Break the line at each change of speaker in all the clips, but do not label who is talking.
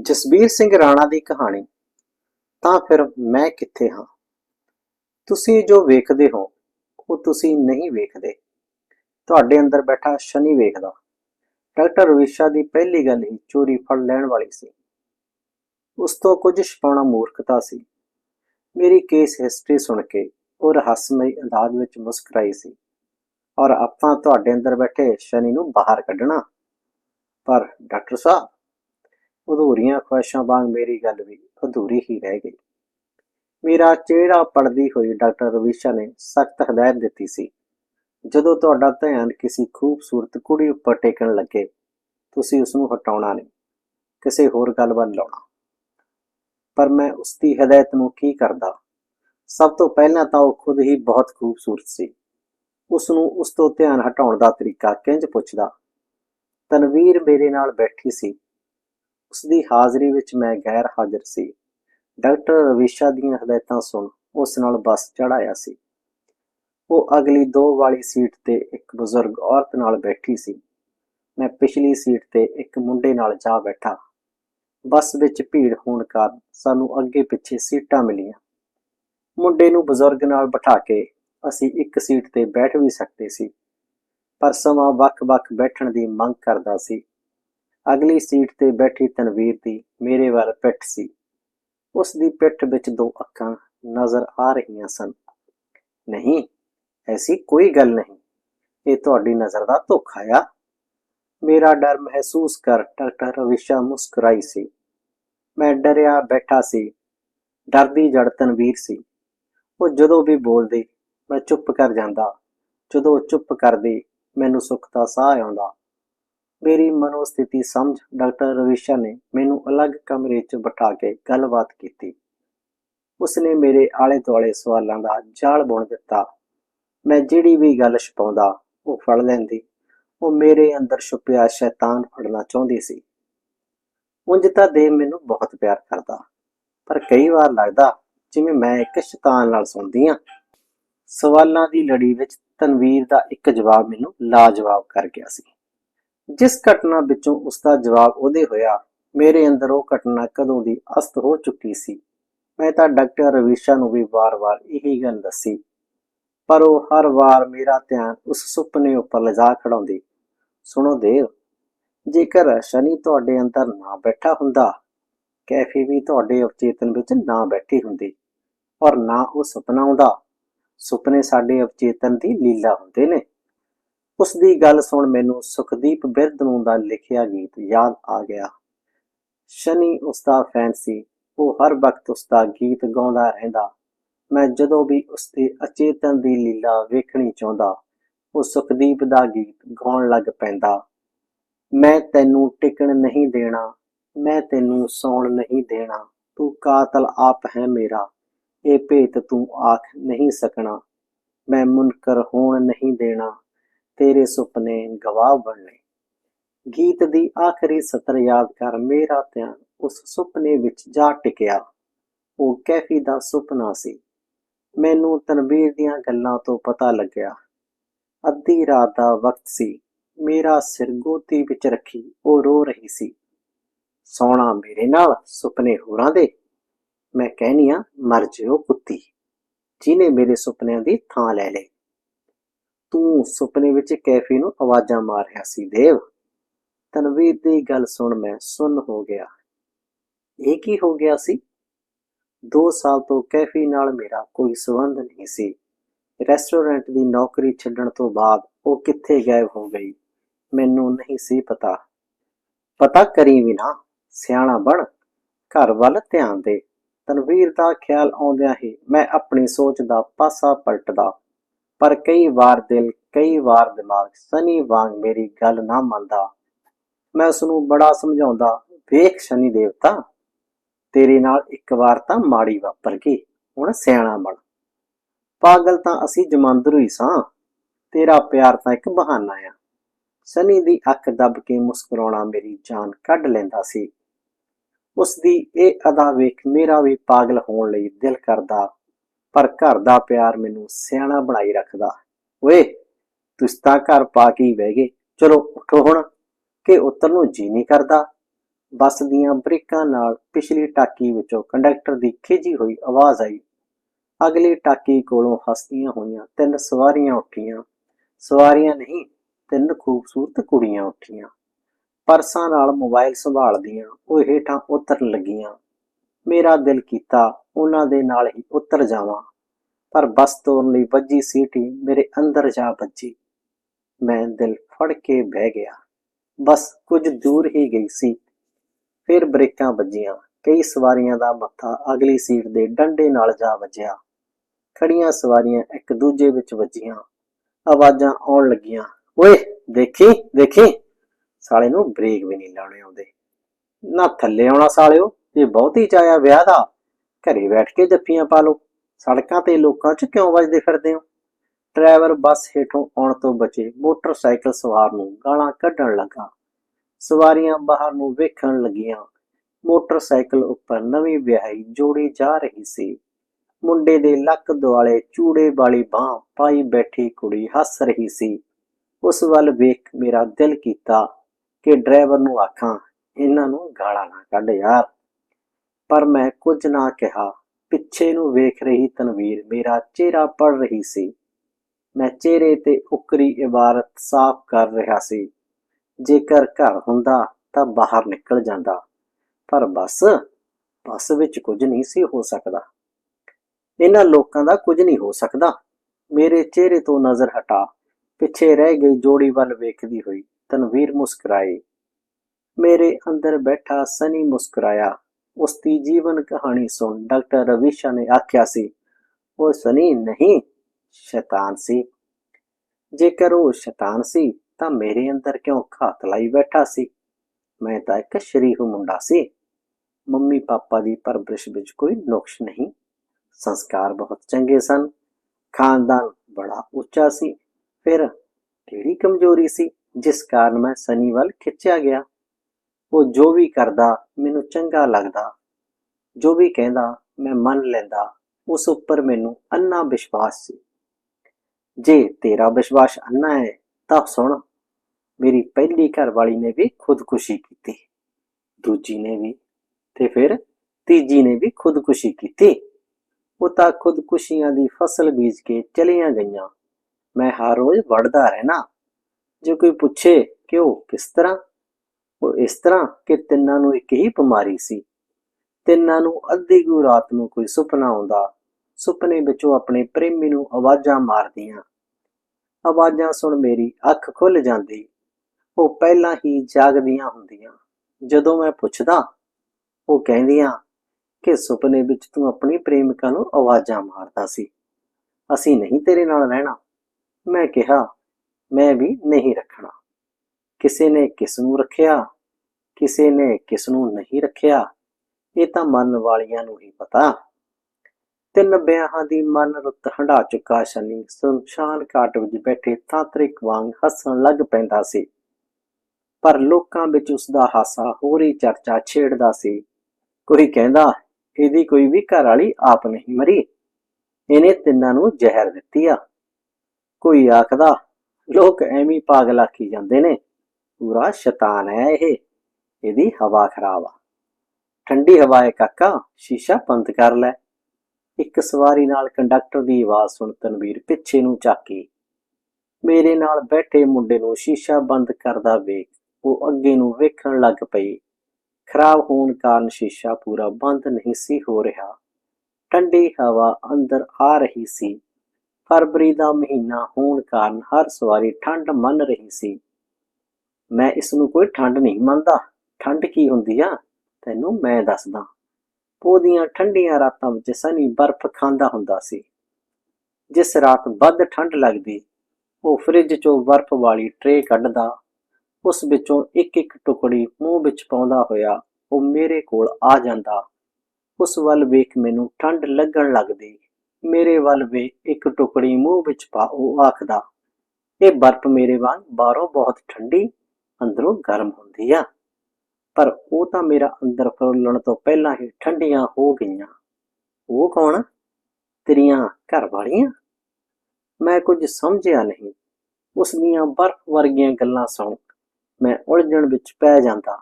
ਜਸਬੀਰ ਸਿੰਘ ਰਾਣਾ ਦੀ ਕਹਾਣੀ, ਤਾਂ ਫਿਰ ਮੈਂ ਕਿੱਥੇ ਹਾਂ? ਤੁਸੀਂ ਜੋ ਵੇਖਦੇ ਹੋ, ਉਹ ਤੁਸੀਂ ਨਹੀਂ ਵੇਖਦੇ। ਤੁਹਾਡੇ ਅੰਦਰ ਬੈਠਾ ਸ਼ਨੀ ਵੇਖਦਾ। ਡਾਕਟਰ ਰਵਿਸ਼ਾ ਦੀ ਪਹਿਲੀ ਗੱਲ ਹੀ ਚੋਰੀ ਫੜ ਲੈਣ ਵਾਲੀ ਸੀ। ਉਸ ਤੋਂ ਕੁਝ ਛਪਾਉਣਾ ਮੂਰਖਤਾ ਸੀ। ਮੇਰੀ ਕੇਸ ਹਿਸਟਰੀ ਸੁਣ ਕੇ ਉਹ ਰਹੱਸਮਈ ਅੰਦਾਜ਼ ਵਿੱਚ ਮੁਸਕਰਾਈ ਸੀ। ਔਰ ਆਪਾਂ ਤੁਹਾਡੇ ਅੰਦਰ ਬੈਠੇ ਸ਼ਨੀ ਨੂੰ ਬਾਹਰ ਕੱਢਣਾ। ਪਰ ਡਾਕਟਰ ਸਾਹਿਬ ਅਧੂਰੀਆਂ ਖੁਆਇਸ਼ਾਂ ਵਾਂਗ ਮੇਰੀ ਗੱਲ ਵੀ ਅਧੂਰੀ ਹੀ ਰਹਿ ਗਈ। ਮੇਰਾ ਚਿਹਰਾ ਪੜਦੀ ਹੋਈ ਡਾਕਟਰ ਰਵੀਸ਼ਾ ਨੇ ਸਖਤ ਹਦਾਇਤ ਦਿੱਤੀ ਸੀ, ਜਦੋਂ ਤੁਹਾਡਾ ਧਿਆਨ ਕਿਸੇ ਖੂਬਸੂਰਤ ਕੁੜੀ ਉੱਪਰ ਟੇਕਣ ਲੱਗੇ, ਤੁਸੀਂ ਉਸ ਨੂੰ ਹਟਾਉਣਾ ਨਹੀਂ, ਕਿਸੇ ਹੋਰ ਗੱਲ ਵੱਲ ਲਾਉਣਾ। ਪਰ ਮੈਂ ਉਸ ਦੀ ਹਦਾਇਤ ਨੂੰ ਕੀ ਕਰਦਾ? ਸਭ ਤੋਂ ਪਹਿਲਾਂ ਤਾਂ ਉਹ ਖੁਦ ਹੀ ਬਹੁਤ ਖੂਬਸੂਰਤ ਸੀ। ਉਸ ਨੂੰ ਉਸ ਤੋਂ ਧਿਆਨ ਹਟਾਉਣ ਦਾ ਤਰੀਕਾ ਕਿੰਜ ਪੁੱਛਦਾ? ਤਨਵੀਰ ਮੇਰੇ ਨਾਲ ਬੈਠੀ ਸੀ। ਉਸ ਦੀ ਹਾਜ਼ਰੀ ਵਿੱਚ ਮੈਂ ਗੈਰ ਹਾਜ਼ਰ ਸੀ। ਡਾਕਟਰ ਰਵੀਸ਼ਾ ਦੀਆਂ ਹਦਾਇਤਾਂ ਸੁਣ ਉਸ ਨਾਲ ਬੱਸ ਚੜਾਇਆ ਸੀ। ਉਹ ਅਗਲੀ ਦੋ ਵਾਲੀ ਸੀਟ ਤੇ ਇੱਕ ਬਜ਼ੁਰਗ ਔਰਤ ਨਾਲ ਬੈਠੀ ਸੀ। ਮੈਂ ਪਿਛਲੀ ਸੀਟ ਤੇ ਇੱਕ ਮੁੰਡੇ ਨਾਲ ਜਾ ਬੈਠਾ। ਬੱਸ ਵਿੱਚ ਭੀੜ ਹੋਣ ਕਾਰਨ ਸਾਨੂੰ ਅੱਗੇ ਪਿੱਛੇ ਸੀਟਾਂ ਮਿਲੀਆਂ। ਮੁੰਡੇ ਨੂੰ ਬਜ਼ੁਰਗ ਨਾਲ ਬਿਠਾ ਕੇ ਅਸੀਂ ਇੱਕ ਸੀਟ ਤੇ ਬੈਠ ਵੀ ਸਕਦੇ ਸੀ। ਪਰ ਸਮਾਂ ਵੱਖ-ਵੱਖ ਬੈਠਣ ਦੀ ਮੰਗ ਕਰਦਾ ਸੀ। ਅਗਲੀ ਸੀਟ ਤੇ ਬੈਠੀ ਤਨਵੀਰ ਦੀ ਮੇਰੇ ਵੱਲ ਪਿੱਠ ਸੀ। ਉਸ ਦੀ ਪਿੱਠ ਵਿੱਚ ਦੋ ਅੱਖਾਂ ਨਜ਼ਰ ਆ ਰਹੀਆਂ ਸਨ। ਨਹੀਂ, ਐਸੀ ਕੋਈ ਗੱਲ ਨਹੀਂ। ਇਹ ਤੁਹਾਡੀ ਨਜ਼ਰ ਦਾ ਧੋਖਾ ਆ। ਮੇਰਾ ਡਰ ਮਹਿਸੂਸ ਕਰ ਡਾਕਟਰ ਰਵਿਸ਼ਾ ਮੁਸਕਰਾਈ ਸੀ। ਮੈਂ ਡਰਿਆ ਬੈਠਾ ਸੀ। ਡਰ ਦੀ ਜੜ ਤਨਵੀਰ ਸੀ। ਉਹ ਜਦੋਂ ਵੀ ਬੋਲਦੀ, ਮੈਂ ਚੁੱਪ ਕਰ ਜਾਂਦਾ। ਜਦੋਂ ਚੁੱਪ ਕਰਦੀ, ਮੈਨੂੰ ਸੁੱਖ ਦਾ ਸਾਹ ਆਉਂਦਾ। ਮੇਰੀ ਮਨੋਸਥਿਤੀ ਸਮਝ ਡਾਕਟਰ ਰਵਿਸ਼ਾ ਨੇ ਮੈਨੂੰ ਅਲੱਗ ਕਮਰੇ 'ਚ ਬਿਠਾ ਕੇ ਗੱਲਬਾਤ ਕੀਤੀ। ਉਸਨੇ ਮੇਰੇ ਆਲੇ ਦੁਆਲੇ ਸਵਾਲਾਂ ਦਾ ਜਾਲ ਬੁਣ ਦਿੱਤਾ। ਮੈਂ ਜਿਹੜੀ ਵੀ ਗੱਲ ਛਪਾਉਂਦਾ, ਉਹ ਫੜ ਲੈਂਦੀ। ਉਹ ਮੇਰੇ ਅੰਦਰ ਛੁਪਿਆ ਸ਼ੈਤਾਨ ਫੜਨਾ ਚਾਹੁੰਦੀ ਸੀ। ਉਂਝ ਤਾਂ ਦੇਵ ਮੈਨੂੰ ਬਹੁਤ ਪਿਆਰ ਕਰਦਾ, ਪਰ ਕਈ ਵਾਰ ਲੱਗਦਾ ਜਿਵੇਂ ਮੈਂ ਇੱਕ ਸ਼ੈਤਾਨ ਨਾਲ ਸੁਣਦੀ ਆ। ਸਵਾਲਾਂ ਦੀ ਲੜੀ ਵਿੱਚ ਤਨਵੀਰ ਦਾ ਇੱਕ ਜਵਾਬ ਮੈਨੂੰ ਲਾਜਵਾਬ ਕਰ ਗਿਆ ਸੀ। ਜਿਸ ਘਟਨਾ ਵਿੱਚੋਂ ਉਸ ਦਾ ਜਵਾਬ ਉਹਦੇ ਹੋਇਆ, ਮੇਰੇ ਅੰਦਰ ਉਹ ਘਟਨਾ ਕਦੋਂ ਦੀ ਅਸਤ ਹੋ ਚੁੱਕੀ ਸੀ? ਮੈਂ ਤਾਂ ਡਾਕਟਰ ਰਵੀਸ਼ਾ ਨੂੰ ਵੀ ਵਾਰ-ਵਾਰ ਇਹੀ ਗੱਲ ਦੱਸੀ। ਪਰ ਉਹ ਹਰ ਵਾਰ ਮੇਰਾ ਧਿਆਨ ਉਸ ਸੁਪਨੇ ਉੱਪਰ ਲਿਜਾ ਖੜਾਉਂਦੀ, ਸੁਣੋ ਦੇਵ, ਜੇਕਰ ਸ਼ਨੀ ਤੁਹਾਡੇ ਅੰਦਰ ਨਾ ਬੈਠਾ ਹੁੰਦਾ, ਕੈਫੇ ਵੀ ਤੁਹਾਡੇ ਅਵਚੇਤਨ ਵਿੱਚ ਨਾ ਬੈਠੀ ਹੁੰਦੀ ਔਰ ਨਾ ਉਹ ਸੁਪਨਾ ਆਉਂਦਾ, ਸੁਪਨੇ ਸਾਡੇ ਅਵਚੇਤਨ ਦੀ ਲੀਲਾ ਹੁੰਦੇ ਨੇ। ਉਸ ਦੀ ਗੱਲ ਸੁਣ ਮੈਨੂੰ ਸੁਖਦੀਪ ਬਿਰਧ ਨੂੰ ਦਾ ਲਿਖਿਆ ਗੀਤ ਯਾਦ ਆ ਗਿਆ। ਸ਼ਨੀ ਉਸ ਦਾ ਫੈਨ ਸੀ, ਉਹ ਹਰ ਵਕਤ ਉਸ ਦਾ ਗੀਤ ਗਾਉਂਦਾ ਰਹਿੰਦਾ। ਮੈਂ ਜਦੋਂ ਵੀ ਉਸ ਦੇ ਅਚੇਤਨ ਦੀ ਲੀਲਾ ਵੇਖਣੀ ਚਾਹੁੰਦਾ, ਉਹ ਸੁਖਦੀਪ ਦਾ ਗੀਤ ਗਾਉਣ ਲੱਗ ਪੈਂਦਾ। ਮੈਂ ਤੈਨੂੰ ਟਿਕਣ ਨਹੀਂ ਦੇਣਾ, ਮੈਂ ਤੈਨੂੰ ਸੌਣ ਨਹੀਂ ਦੇਣਾ, ਤੂੰ ਕਾਤਲ ਆਪ ਹੈ ਮੇਰਾ, ਇਹ ਭੇਤ ਤੂੰ ਆਖ ਨਹੀਂ ਸਕਣਾ। ਮੈਂ ਮੁਨਕਰ ਹੋਣ ਨਹੀਂ ਦੇਣਾ ਤੇਰੇ ਸੁਪਨੇ ਗਵਾਹ ਬਣਨੇ। ਗੀਤ ਦੀ ਆਖਰੀ ਸਤਰ ਯਾਦ ਕਰ ਮੇਰਾ ਧਿਆਨ ਉਸ ਸੁਪਨੇ ਵਿੱਚ ਜਾ ਟਿਕਿਆ। ਉਹ ਕੈਫੀ ਦਾ ਸੁਪਨਾ ਸੀ। ਮੈਨੂੰ ਤਨਵੀਰ ਦੀਆਂ ਗੱਲਾਂ ਤੋਂ ਪਤਾ ਲੱਗਿਆ। ਅੱਧੀ ਰਾਤ ਦਾ ਵਕਤ ਸੀ। ਮੇਰਾ ਸਿਰ ਗੋਤੀ ਵਿੱਚ ਰੱਖੀ ਉਹ ਰੋ ਰਹੀ ਸੀ। ਸੌਣਾ ਮੇਰੇ ਨਾਲ, ਸੁਪਨੇ ਹੋਰਾਂ ਦੇ। ਮੈਂ ਕਹਿਨੀ ਆ, ਮਰ ਜਿਓ ਕੁੱਤੀ ਜਿਨੇ ਮੇਰੇ ਸੁਪਨਿਆਂ ਦੀ ਥਾਂ ਲੈ ਲਈ ਤੂੰ ਸੁਪਨੇ ਵਿੱਚ ਕੈਫੇ ਨੂੰ ਆਵਾਜ਼ਾਂ ਮਾਰ ਰਿਹਾ ਸੀ, ਦੇਵ। ਤਨਵੀਰ ਦੀ ਗੱਲ ਸੁਣ ਮੈਂ ਸੁੰਨ ਹੋ ਗਿਆ। ਇਹ ਕੀ ਹੋ ਗਿਆ ਸੀ? 2 ਸਾਲ ਤੋਂ ਕੈਫੇ ਨਾਲ ਮੇਰਾ ਕੋਈ ਸਬੰਧ ਨਹੀਂ ਸੀ। ਰੈਸਟੋਰੈਂਟ ਦੀ ਨੌਕਰੀ ਛੱਡਣ ਤੋਂ ਬਾਅਦ ਉਹ ਕਿੱਥੇ ਗਾਇਬ ਹੋ ਗਈ, ਮੈਨੂੰ ਨਹੀਂ ਸੀ ਪਤਾ। ਪਤਾ ਕਰੀ ਵੀ ਨਾ, ਸਿਆਣਾ ਬਣ, ਘਰ ਵੱਲ ਧਿਆਨ ਦੇ। ਤਨਵੀਰ ਦਾ ਖਿਆਲ ਆਉਂਦਿਆਂ ਹੀ ਮੈਂ ਆਪਣੀ ਸੋਚ ਦਾ ਪਾਸਾ ਪਲਟਦਾ ਪਰ ਕਈ ਵਾਰ ਦਿਲ, ਕਈ ਵਾਰ ਦਿਮਾਗ ਸਨੀ ਵਾਂਗ ਮੇਰੀ ਗੱਲ ਨਾ ਮੰਨਦਾ। ਮੈਂ ਉਸ ਨੂੰ ਬੜਾ ਸਮਝਾਉਂਦਾ, ਵੇਖ ਸ਼ਨੀ ਦੇਵਤਾ, ਤੇਰੇ ਨਾਲ ਇੱਕ ਵਾਰ ਤਾਂ ਮਾੜੀ ਵਾਪਰ ਗਈ, ਹੁਣ ਸਿਆਣਾ ਬਣ। ਪਾਗਲ ਤਾਂ ਅਸੀਂ ਜਮਾਂਦਰੂ ਹੀ ਸਾਂ, ਤੇਰਾ ਪਿਆਰ ਤਾਂ ਇੱਕ ਬਹਾਨਾ ਆ। ਸਨੀ ਦੀ ਅੱਖ ਦੱਬ ਕੇ ਮੁਸਕਰਾਉਣਾ ਮੇਰੀ ਜਾਨ ਕੱਢ ਲੈਂਦਾ ਸੀ। ਉਸ ਦੀ ਇਹ ਅਦਾ ਵੇਖ ਮੇਰਾ ਵੀ ਪਾਗਲ ਹੋਣ ਲਈ ਦਿਲ ਕਰਦਾ ਪਰ ਘਰ ਦਾ ਪਿਆਰ ਮੈਨੂੰ ਸਿਆਣਾ ਬਣਾਈ ਰੱਖਦਾ। ਓਏ, ਤੁਸੀਂ ਤਾਂ ਘਰ ਪਾ ਕੇ ਹੀ ਬਹਿ ਗਏ। ਚਲੋ ਉੱਠੋ ਹੁਣ, ਕਿ ਉਤਰ ਨੂੰ ਜੀ ਨਹੀਂ ਕਰਦਾ। ਬੱਸ ਦੀਆਂ ਬ੍ਰੇਕਾਂ ਨਾਲ ਪਿਛਲੀ ਟਾਕੀ ਵਿੱਚੋਂ ਕੰਡਕਟਰ ਦੀ ਖਿਜੀ ਹੋਈ ਆਵਾਜ਼ ਆਈ। ਅਗਲੀ ਟਾਕੀ ਕੋਲੋਂ ਹੱਸਦੀਆਂ ਹੋਈਆਂ ਤਿੰਨ ਸਵਾਰੀਆਂ ਉੱਠੀਆਂ। ਸਵਾਰੀਆਂ ਨਹੀਂ, ਤਿੰਨ ਖੂਬਸੂਰਤ ਕੁੜੀਆਂ ਉੱਠੀਆਂ। ਪਰਸਾਂ ਨਾਲ ਮੋਬਾਈਲ ਸੰਭਾਲਦੀਆਂ, ਉਹ ਹੇਠਾਂ ਉਤਰਨ ਲੱਗੀਆਂ। ਮੇਰਾ ਦਿਲ ਕੀਤਾ ਉਹਨਾਂ ਦੇ ਨਾਲ ਹੀ ਉਤਰ ਜਾਵਾਂ। ਪਰ ਬੱਸ ਤੋਰਨ ਲਈ ਵੱਜੀ ਸੀਟੀ ਮੇਰੇ ਅੰਦਰ ਜਾ ਵੱਜੀ। ਮੈਂ ਦਿਲ ਫੜ ਕੇ ਬਹਿ ਗਿਆ। ਬਸ ਕੁਝ ਦੂਰ ਹੀ ਗਈ ਸੀ। ਫਿਰ ਬ੍ਰੇਕਾਂ ਵੱਜੀਆਂ। ਕਈ ਸਵਾਰੀਆਂ ਦਾ ਮੱਥਾ ਅਗਲੀ ਸੀਟ ਦੇ ਡੰਡੇ ਨਾਲ ਜਾ ਵੱਜਿਆ। ਖੜੀਆਂ ਸਵਾਰੀਆਂ ਇੱਕ ਦੂਜੇ ਵਿੱਚ ਵੱਜੀਆਂ। ਆਵਾਜ਼ਾਂ ਆਉਣ ਲੱਗੀਆਂ। ਓਏ, ਦੇਖੀ ਦੇਖੀ। ਸਾਲੇ ਨੂੰ ਬ੍ਰੇਕ ਵੀ ਨਹੀਂ ਲਾਉਣੇ ਆਉਂਦੇ। ਨਾ ਥੱਲੇ ਆਉਣਾ ਸਾਲਿਓ ਜੇ ਬਹੁਤੀ ਚਾਇਆ ਵਿਆਹ ਦਾ। ਘਰੇ ਬੈਠ ਕੇ ਜੱਫੀਆਂ ਪਾ ਲਓ। ਸੜਕਾਂ ਤੇ ਲੋਕਾਂ 'ਚ ਕਿਉਂ ਵੱਜਦੇ ਫਿਰਦੇ ਹੋ? ਡਰਾਈਵਰ ਬੱਸ ਹੇਠੋਂ ਆਉਣ ਤੋਂ ਬਚੇ ਮੋਟਰਸਾਈਕਲ ਸਵਾਰ ਨੂੰ ਗਾਲਾਂ ਕੱਢਣ ਲੱਗਾ। ਸਵਾਰੀਆਂ ਬਾਹਰ ਨੂੰ ਵੇਖਣ ਲੱਗੀਆਂ। ਮੋਟਰਸਾਈਕਲ ਉੱਪਰ ਨਵੀਂ ਵਿਆਹੀ ਜੋੜੀ ਜਾ ਰਹੀ ਸੀ। ਮੁੰਡੇ ਦੇ ਲੱਕ ਦੁਆਲੇ ਚੂੜੇ ਵਾਲੀ ਬਾਹ ਪਾਈ ਬੈਠੀ ਕੁੜੀ ਹੱਸ ਰਹੀ ਸੀ। ਉਸ ਵੱਲ ਵੇਖ ਮੇਰਾ ਦਿਲ ਕੀਤਾ ਕਿ ਡਰਾਈਵਰ ਨੂੰ ਆਖਾਂ, ਇਹਨਾਂ ਨੂੰ ਗਾਲਾਂ ਨਾ ਕੱਢ ਯਾਰ। ਪਰ ਮੈਂ ਕੁਝ ਨਾ ਕਿਹਾ। ਪਿੱਛੇ ਨੂੰ ਵੇਖ ਰਹੀ ਤਨਵੀਰ ਮੇਰਾ ਚਿਹਰਾ ਪੜ ਰਹੀ ਸੀ। ਮੈਂ ਚਿਹਰੇ ਤੇ ਉਕਰੀ ਇਬਾਰਤ ਸਾਫ਼ ਕਰ ਰਿਹਾ ਸੀ। ਜੇਕਰ ਘਰ ਹੁੰਦਾ ਤਾਂ ਬਾਹਰ ਨਿਕਲ ਜਾਂਦਾ। ਪਰ ਬਸ ਬਸ ਵਿੱਚ ਕੁਝ ਨਹੀਂ ਸੀ ਹੋ ਸਕਦਾ। ਇਹਨਾਂ ਲੋਕਾਂ ਦਾ ਕੁਝ ਨਹੀਂ ਹੋ ਸਕਦਾ। ਮੇਰੇ ਚਿਹਰੇ ਤੋਂ ਨਜ਼ਰ ਹਟਾ। ਪਿੱਛੇ ਰਹਿ ਗਈ ਜੋੜੀ ਵੱਲ ਵੇਖਦੀ ਹੋਈ ਤਨਵੀਰ ਮੁਸਕਰਾਈ ਮੇਰੇ ਅੰਦਰ ਬੈਠਾ ਸਨੀ ਮੁਸਕਰਾਇਆ। ਉਸ ਦੀ ਜੀਵਨ ਕਹਾਣੀ ਸੁਣ ਡਾਕਟਰ ਰਵੀਸ਼ਾ ਨੇ ਆਖਿਆ ਸੀ, ਉਹ ਸਨੀ ਨਹੀਂ, ਸ਼ੈਤਾਨ ਸੀ। ਜੇਕਰ ਉਹ ਸ਼ੈਤਾਨ ਸੀ, ਤਾਂ ਮੇਰੇ ਅੰਦਰ ਕਿਉਂ ਘਾਤ ਲਾਈ ਬੈਠਾ ਸੀ? ਮੈਂ ਤਾਂ ਇੱਕ ਸ਼ਰੀਫ ਮੁੰਡਾ ਸੀ। ਮੰਮੀ ਪਾਪਾ ਦੀ ਪਰਵਰਿਸ਼ ਵਿੱਚ ਕੋਈ ਨੁਕਸ ਨਹੀਂ। ਸੰਸਕਾਰ ਬਹੁਤ ਚੰਗੇ ਸਨ। ਖਾਨਦਾਨ ਬੜਾ ਉੱਚਾ ਸੀ। ਫਿਰ ਕਿਹੜੀ ਕਮਜ਼ੋਰੀ ਸੀ, ਜਿਸ ਕਾਰਨ ਮੈਂ ਸਨੀ ਵੱਲ ਖਿੱਚਿਆ ਗਿਆ? ਉਹ ਜੋ ਵੀ ਕਰਦਾ, ਮੈਨੂੰ ਚੰਗਾ ਲੱਗਦਾ। ਜੋ ਵੀ ਕਹਿੰਦਾ, ਮੈਂ ਮੰਨ ਲੈਂਦਾ। ਉਸ ਉੱਪਰ ਮੈਨੂੰ ਅੰਨਾ ਵਿਸ਼ਵਾਸ ਸੀ। ਜੇ ਤੇਰਾ ਵਿਸ਼ਵਾਸ ਅੰਨਾ ਹੈ, ਤਾਂ ਸੁਣ, ਮੇਰੀ ਪਹਿਲੀ ਘਰਵਾਲੀ ਨੇ ਵੀ ਖੁਦਕੁਸ਼ੀ ਕੀਤੀ। ਦੂਜੀ ਨੇ ਵੀ ਤੇ ਫਿਰ ਤੀਜੀ ਨੇ ਵੀ ਖੁਦਕੁਸ਼ੀ ਕੀਤੀ। ਉਹ ਤਾਂ ਖੁਦਕੁਸ਼ੀਆਂ ਦੀ ਫਸਲ ਬੀਜ ਕੇ ਚਲੀਆਂ ਗਈਆਂ। ਮੈਂ ਹਰ ਰੋਜ਼ ਵੜਦਾ ਰਹਿਣਾ। ਜੇ ਕੋਈ ਪੁੱਛੇ ਕਿ ਉਹ ਕਿਸ ਤਰ੍ਹਾਂ ਉਹ ਇਸ ਤਰ੍ਹਾਂ ਕਿ ਤਿੰਨਾਂ ਨੂੰ ਇੱਕ ਹੀ ਬਿਮਾਰੀ ਸੀ। ਤਿੰਨਾਂ ਨੂੰ ਅੱਧੀ ਕੁ ਰਾਤ ਨੂੰ ਕੋਈ ਸੁਪਨਾ ਆਉਂਦਾ। ਸੁਪਨੇ ਵਿੱਚ ਉਹ ਆਪਣੇ ਪ੍ਰੇਮੀ ਨੂੰ ਆਵਾਜ਼ਾਂ ਮਾਰਦੀਆਂ। ਆਵਾਜ਼ਾਂ ਸੁਣ ਮੇਰੀ ਅੱਖ ਖੁੱਲ ਜਾਂਦੀ। ਉਹ ਪਹਿਲਾਂ ਹੀ ਜਾਗਦੀਆਂ ਹੁੰਦੀਆਂ। ਜਦੋਂ ਮੈਂ ਪੁੱਛਦਾ, ਉਹ ਕਹਿੰਦੀਆਂ ਕਿ ਸੁਪਨੇ ਵਿੱਚ ਤੂੰ ਆਪਣੀ ਪ੍ਰੇਮਿਕਾ ਨੂੰ ਆਵਾਜ਼ਾਂ ਮਾਰਦਾ ਸੀ। ਅਸੀਂ ਨਹੀਂ ਤੇਰੇ ਨਾਲ ਰਹਿਣਾ। ਮੈਂ ਕਿਹਾ, ਮੈਂ ਵੀ ਨਹੀਂ ਰੱਖਣਾ। ਕਿਸੇ ਨੇ ਕਿਸ ਨੂੰ ਰੱਖਿਆ? ਕਿਸੇ ਨੇ ਕਿਸ ਨੂੰ ਨਹੀਂ ਰੱਖਿਆ, ਇਹ ਤਾਂ ਮਨ ਵਾਲੀਆਂ ਨੂੰ ਹੀ ਪਤਾ। ਤਿੰਨ ਵਿਆਹਾਂ ਦੀ ਮਨ ਰੁੱਤ ਹੰਡਾ ਚੁੱਕਾ ਸ਼ਨੀ ਸ਼ਮਸ਼ਾਨ ਘਾਟ ਵਿੱਚ ਬੈਠੇ ਤਾਂਤਰਿਕ ਵਾਂਗ ਹੱਸਣ ਲੱਗ ਪੈਂਦਾ ਸੀ। ਪਰ ਲੋਕਾਂ ਵਿੱਚ ਉਸ ਦਾ ਹਾਸਾ ਹੋਰ ਹੀ ਚਰਚਾ ਛੇੜਦਾ ਸੀ। ਕੋਈ ਕਹਿੰਦਾ, ਇਹਦੀ ਕੋਈ ਵੀ ਘਰ ਵਾਲੀ ਆਪ ਨਹੀਂ ਮਰੀ। ਇਹਨੇ ਤਿੰਨਾਂ ਨੂੰ ਜ਼ਹਿਰ ਦਿੱਤੀ ਆ। ਕੋਈ ਆਖਦਾ, ਲੋਕ ਐਵੇਂ ਪਾਗਲ ਆਖੀ ਜਾਂਦੇ ਨੇ। ਪੂਰਾ ਸ਼ੈਤਾਨ ਹੈ ਇਹ। ਇਹਦੀ ਹਵਾ ਖਰਾਬ ਆ। ਠੰਡੀ ਹਵਾ ਹੈ ਕਾਕਾ, ਸ਼ੀਸ਼ਾ ਬੰਦ ਕਰ ਲੈ। ਇੱਕ ਸਵਾਰੀ ਨਾਲ ਕੰਡਕਟਰ ਦੀ ਆਵਾਜ਼ ਸੁਣ ਤਨਵੀਰ ਪਿੱਛੇ ਨੂੰ ਝਾਕੀ ਮੇਰੇ ਨਾਲ ਬੈਠੇ ਮੁੰਡੇ ਨੂੰ ਸ਼ੀਸ਼ਾ ਬੰਦ ਕਰਦਾ ਵੇਖ, ਉਹ ਅੱਗੇ ਨੂੰ ਵੇਖਣ ਲੱਗ ਪਈ। ਖਰਾਬ ਹੋਣ ਕਾਰਨ ਸ਼ੀਸ਼ਾ ਪੂਰਾ ਬੰਦ ਨਹੀਂ ਸੀ ਹੋ ਰਿਹਾ। ਠੰਡੀ ਹਵਾ ਅੰਦਰ ਆ ਰਹੀ ਸੀ। ਫਰਵਰੀ ਦਾ ਮਹੀਨਾ ਹੋਣ ਕਾਰਨ ਹਰ ਸਵਾਰੀ ਠੰਡ ਮੰਨ ਰਹੀ ਸੀ। ਮੈਂ ਇਸ ਨੂੰ ਕੋਈ ਠੰਡ ਨਹੀਂ ਮੰਨਦਾ। ਠੰਡ ਕੀ ਹੁੰਦੀ ਆ? ਤੈਨੂੰ ਮੈਂ ਦੱਸਦਾ। ਉਹਦੀਆਂ ਠੰਡੀਆਂ ਰਾਤਾਂ ਵਿੱਚ ਸਨੀ ਬਰਫ਼ ਖਾਂਦਾ ਹੁੰਦਾ ਸੀ। ਜਿਸ ਰਾਤ ਵੱਧ ਠੰਡ ਲੱਗਦੀ, ਉਹ ਫ੍ਰਿਜ ਚੋਂ ਬਰਫ਼ ਵਾਲੀ ਟਰੇ ਕੱਢਦਾ, ਉਸ ਵਿੱਚੋਂ ਇੱਕ ਇੱਕ ਟੁਕੜੀ ਮੂੰਹ ਵਿੱਚ ਪਾਉਂਦਾ ਹੋਇਆ ਉਹ ਮੇਰੇ ਕੋਲ ਆ ਜਾਂਦਾ। ਉਸ ਵੱਲ ਵੇਖ ਮੈਨੂੰ ਠੰਡ ਲੱਗਣ ਲੱਗਦੀ। ਮੇਰੇ ਵੱਲ ਵੇਖ ਇੱਕ ਟੁਕੜੀ ਮੂੰਹ ਵਿੱਚ ਪਾ ਉਹ ਆਖਦਾ, ਇਹ ਬਰਫ਼ ਮੇਰੇ ਵਾਂਗ ਬਾਹਰੋਂ ਬਹੁਤ ਠੰਡੀ, ਅੰਦਰੋਂ ਗਰਮ ਹੁੰਦੀ ਆ। ਪਰ ਉਹ ਤਾਂ ਮੇਰਾ ਅੰਦਰ ਫਰੋਲਣ ਤੋਂ ਪਹਿਲਾਂ ਹੀ ਠੰਡੀਆਂ ਹੋ ਗਈਆਂ। ਉਹ ਕੌਣ? ਤੇਰੀਆਂ ਘਰ ਵਾਲੀਆਂ ਮੈਂ ਕੁਝ ਸਮਝਿਆ ਨਹੀਂ। ਉਸ ਦੀਆਂ ਬਰਫ਼ ਵਰਗੀਆਂ ਗੱਲਾਂ ਸੁਣ। ਮੈਂ ਉਲਝਣ ਵਿੱਚ ਪੈ ਜਾਂਦਾ।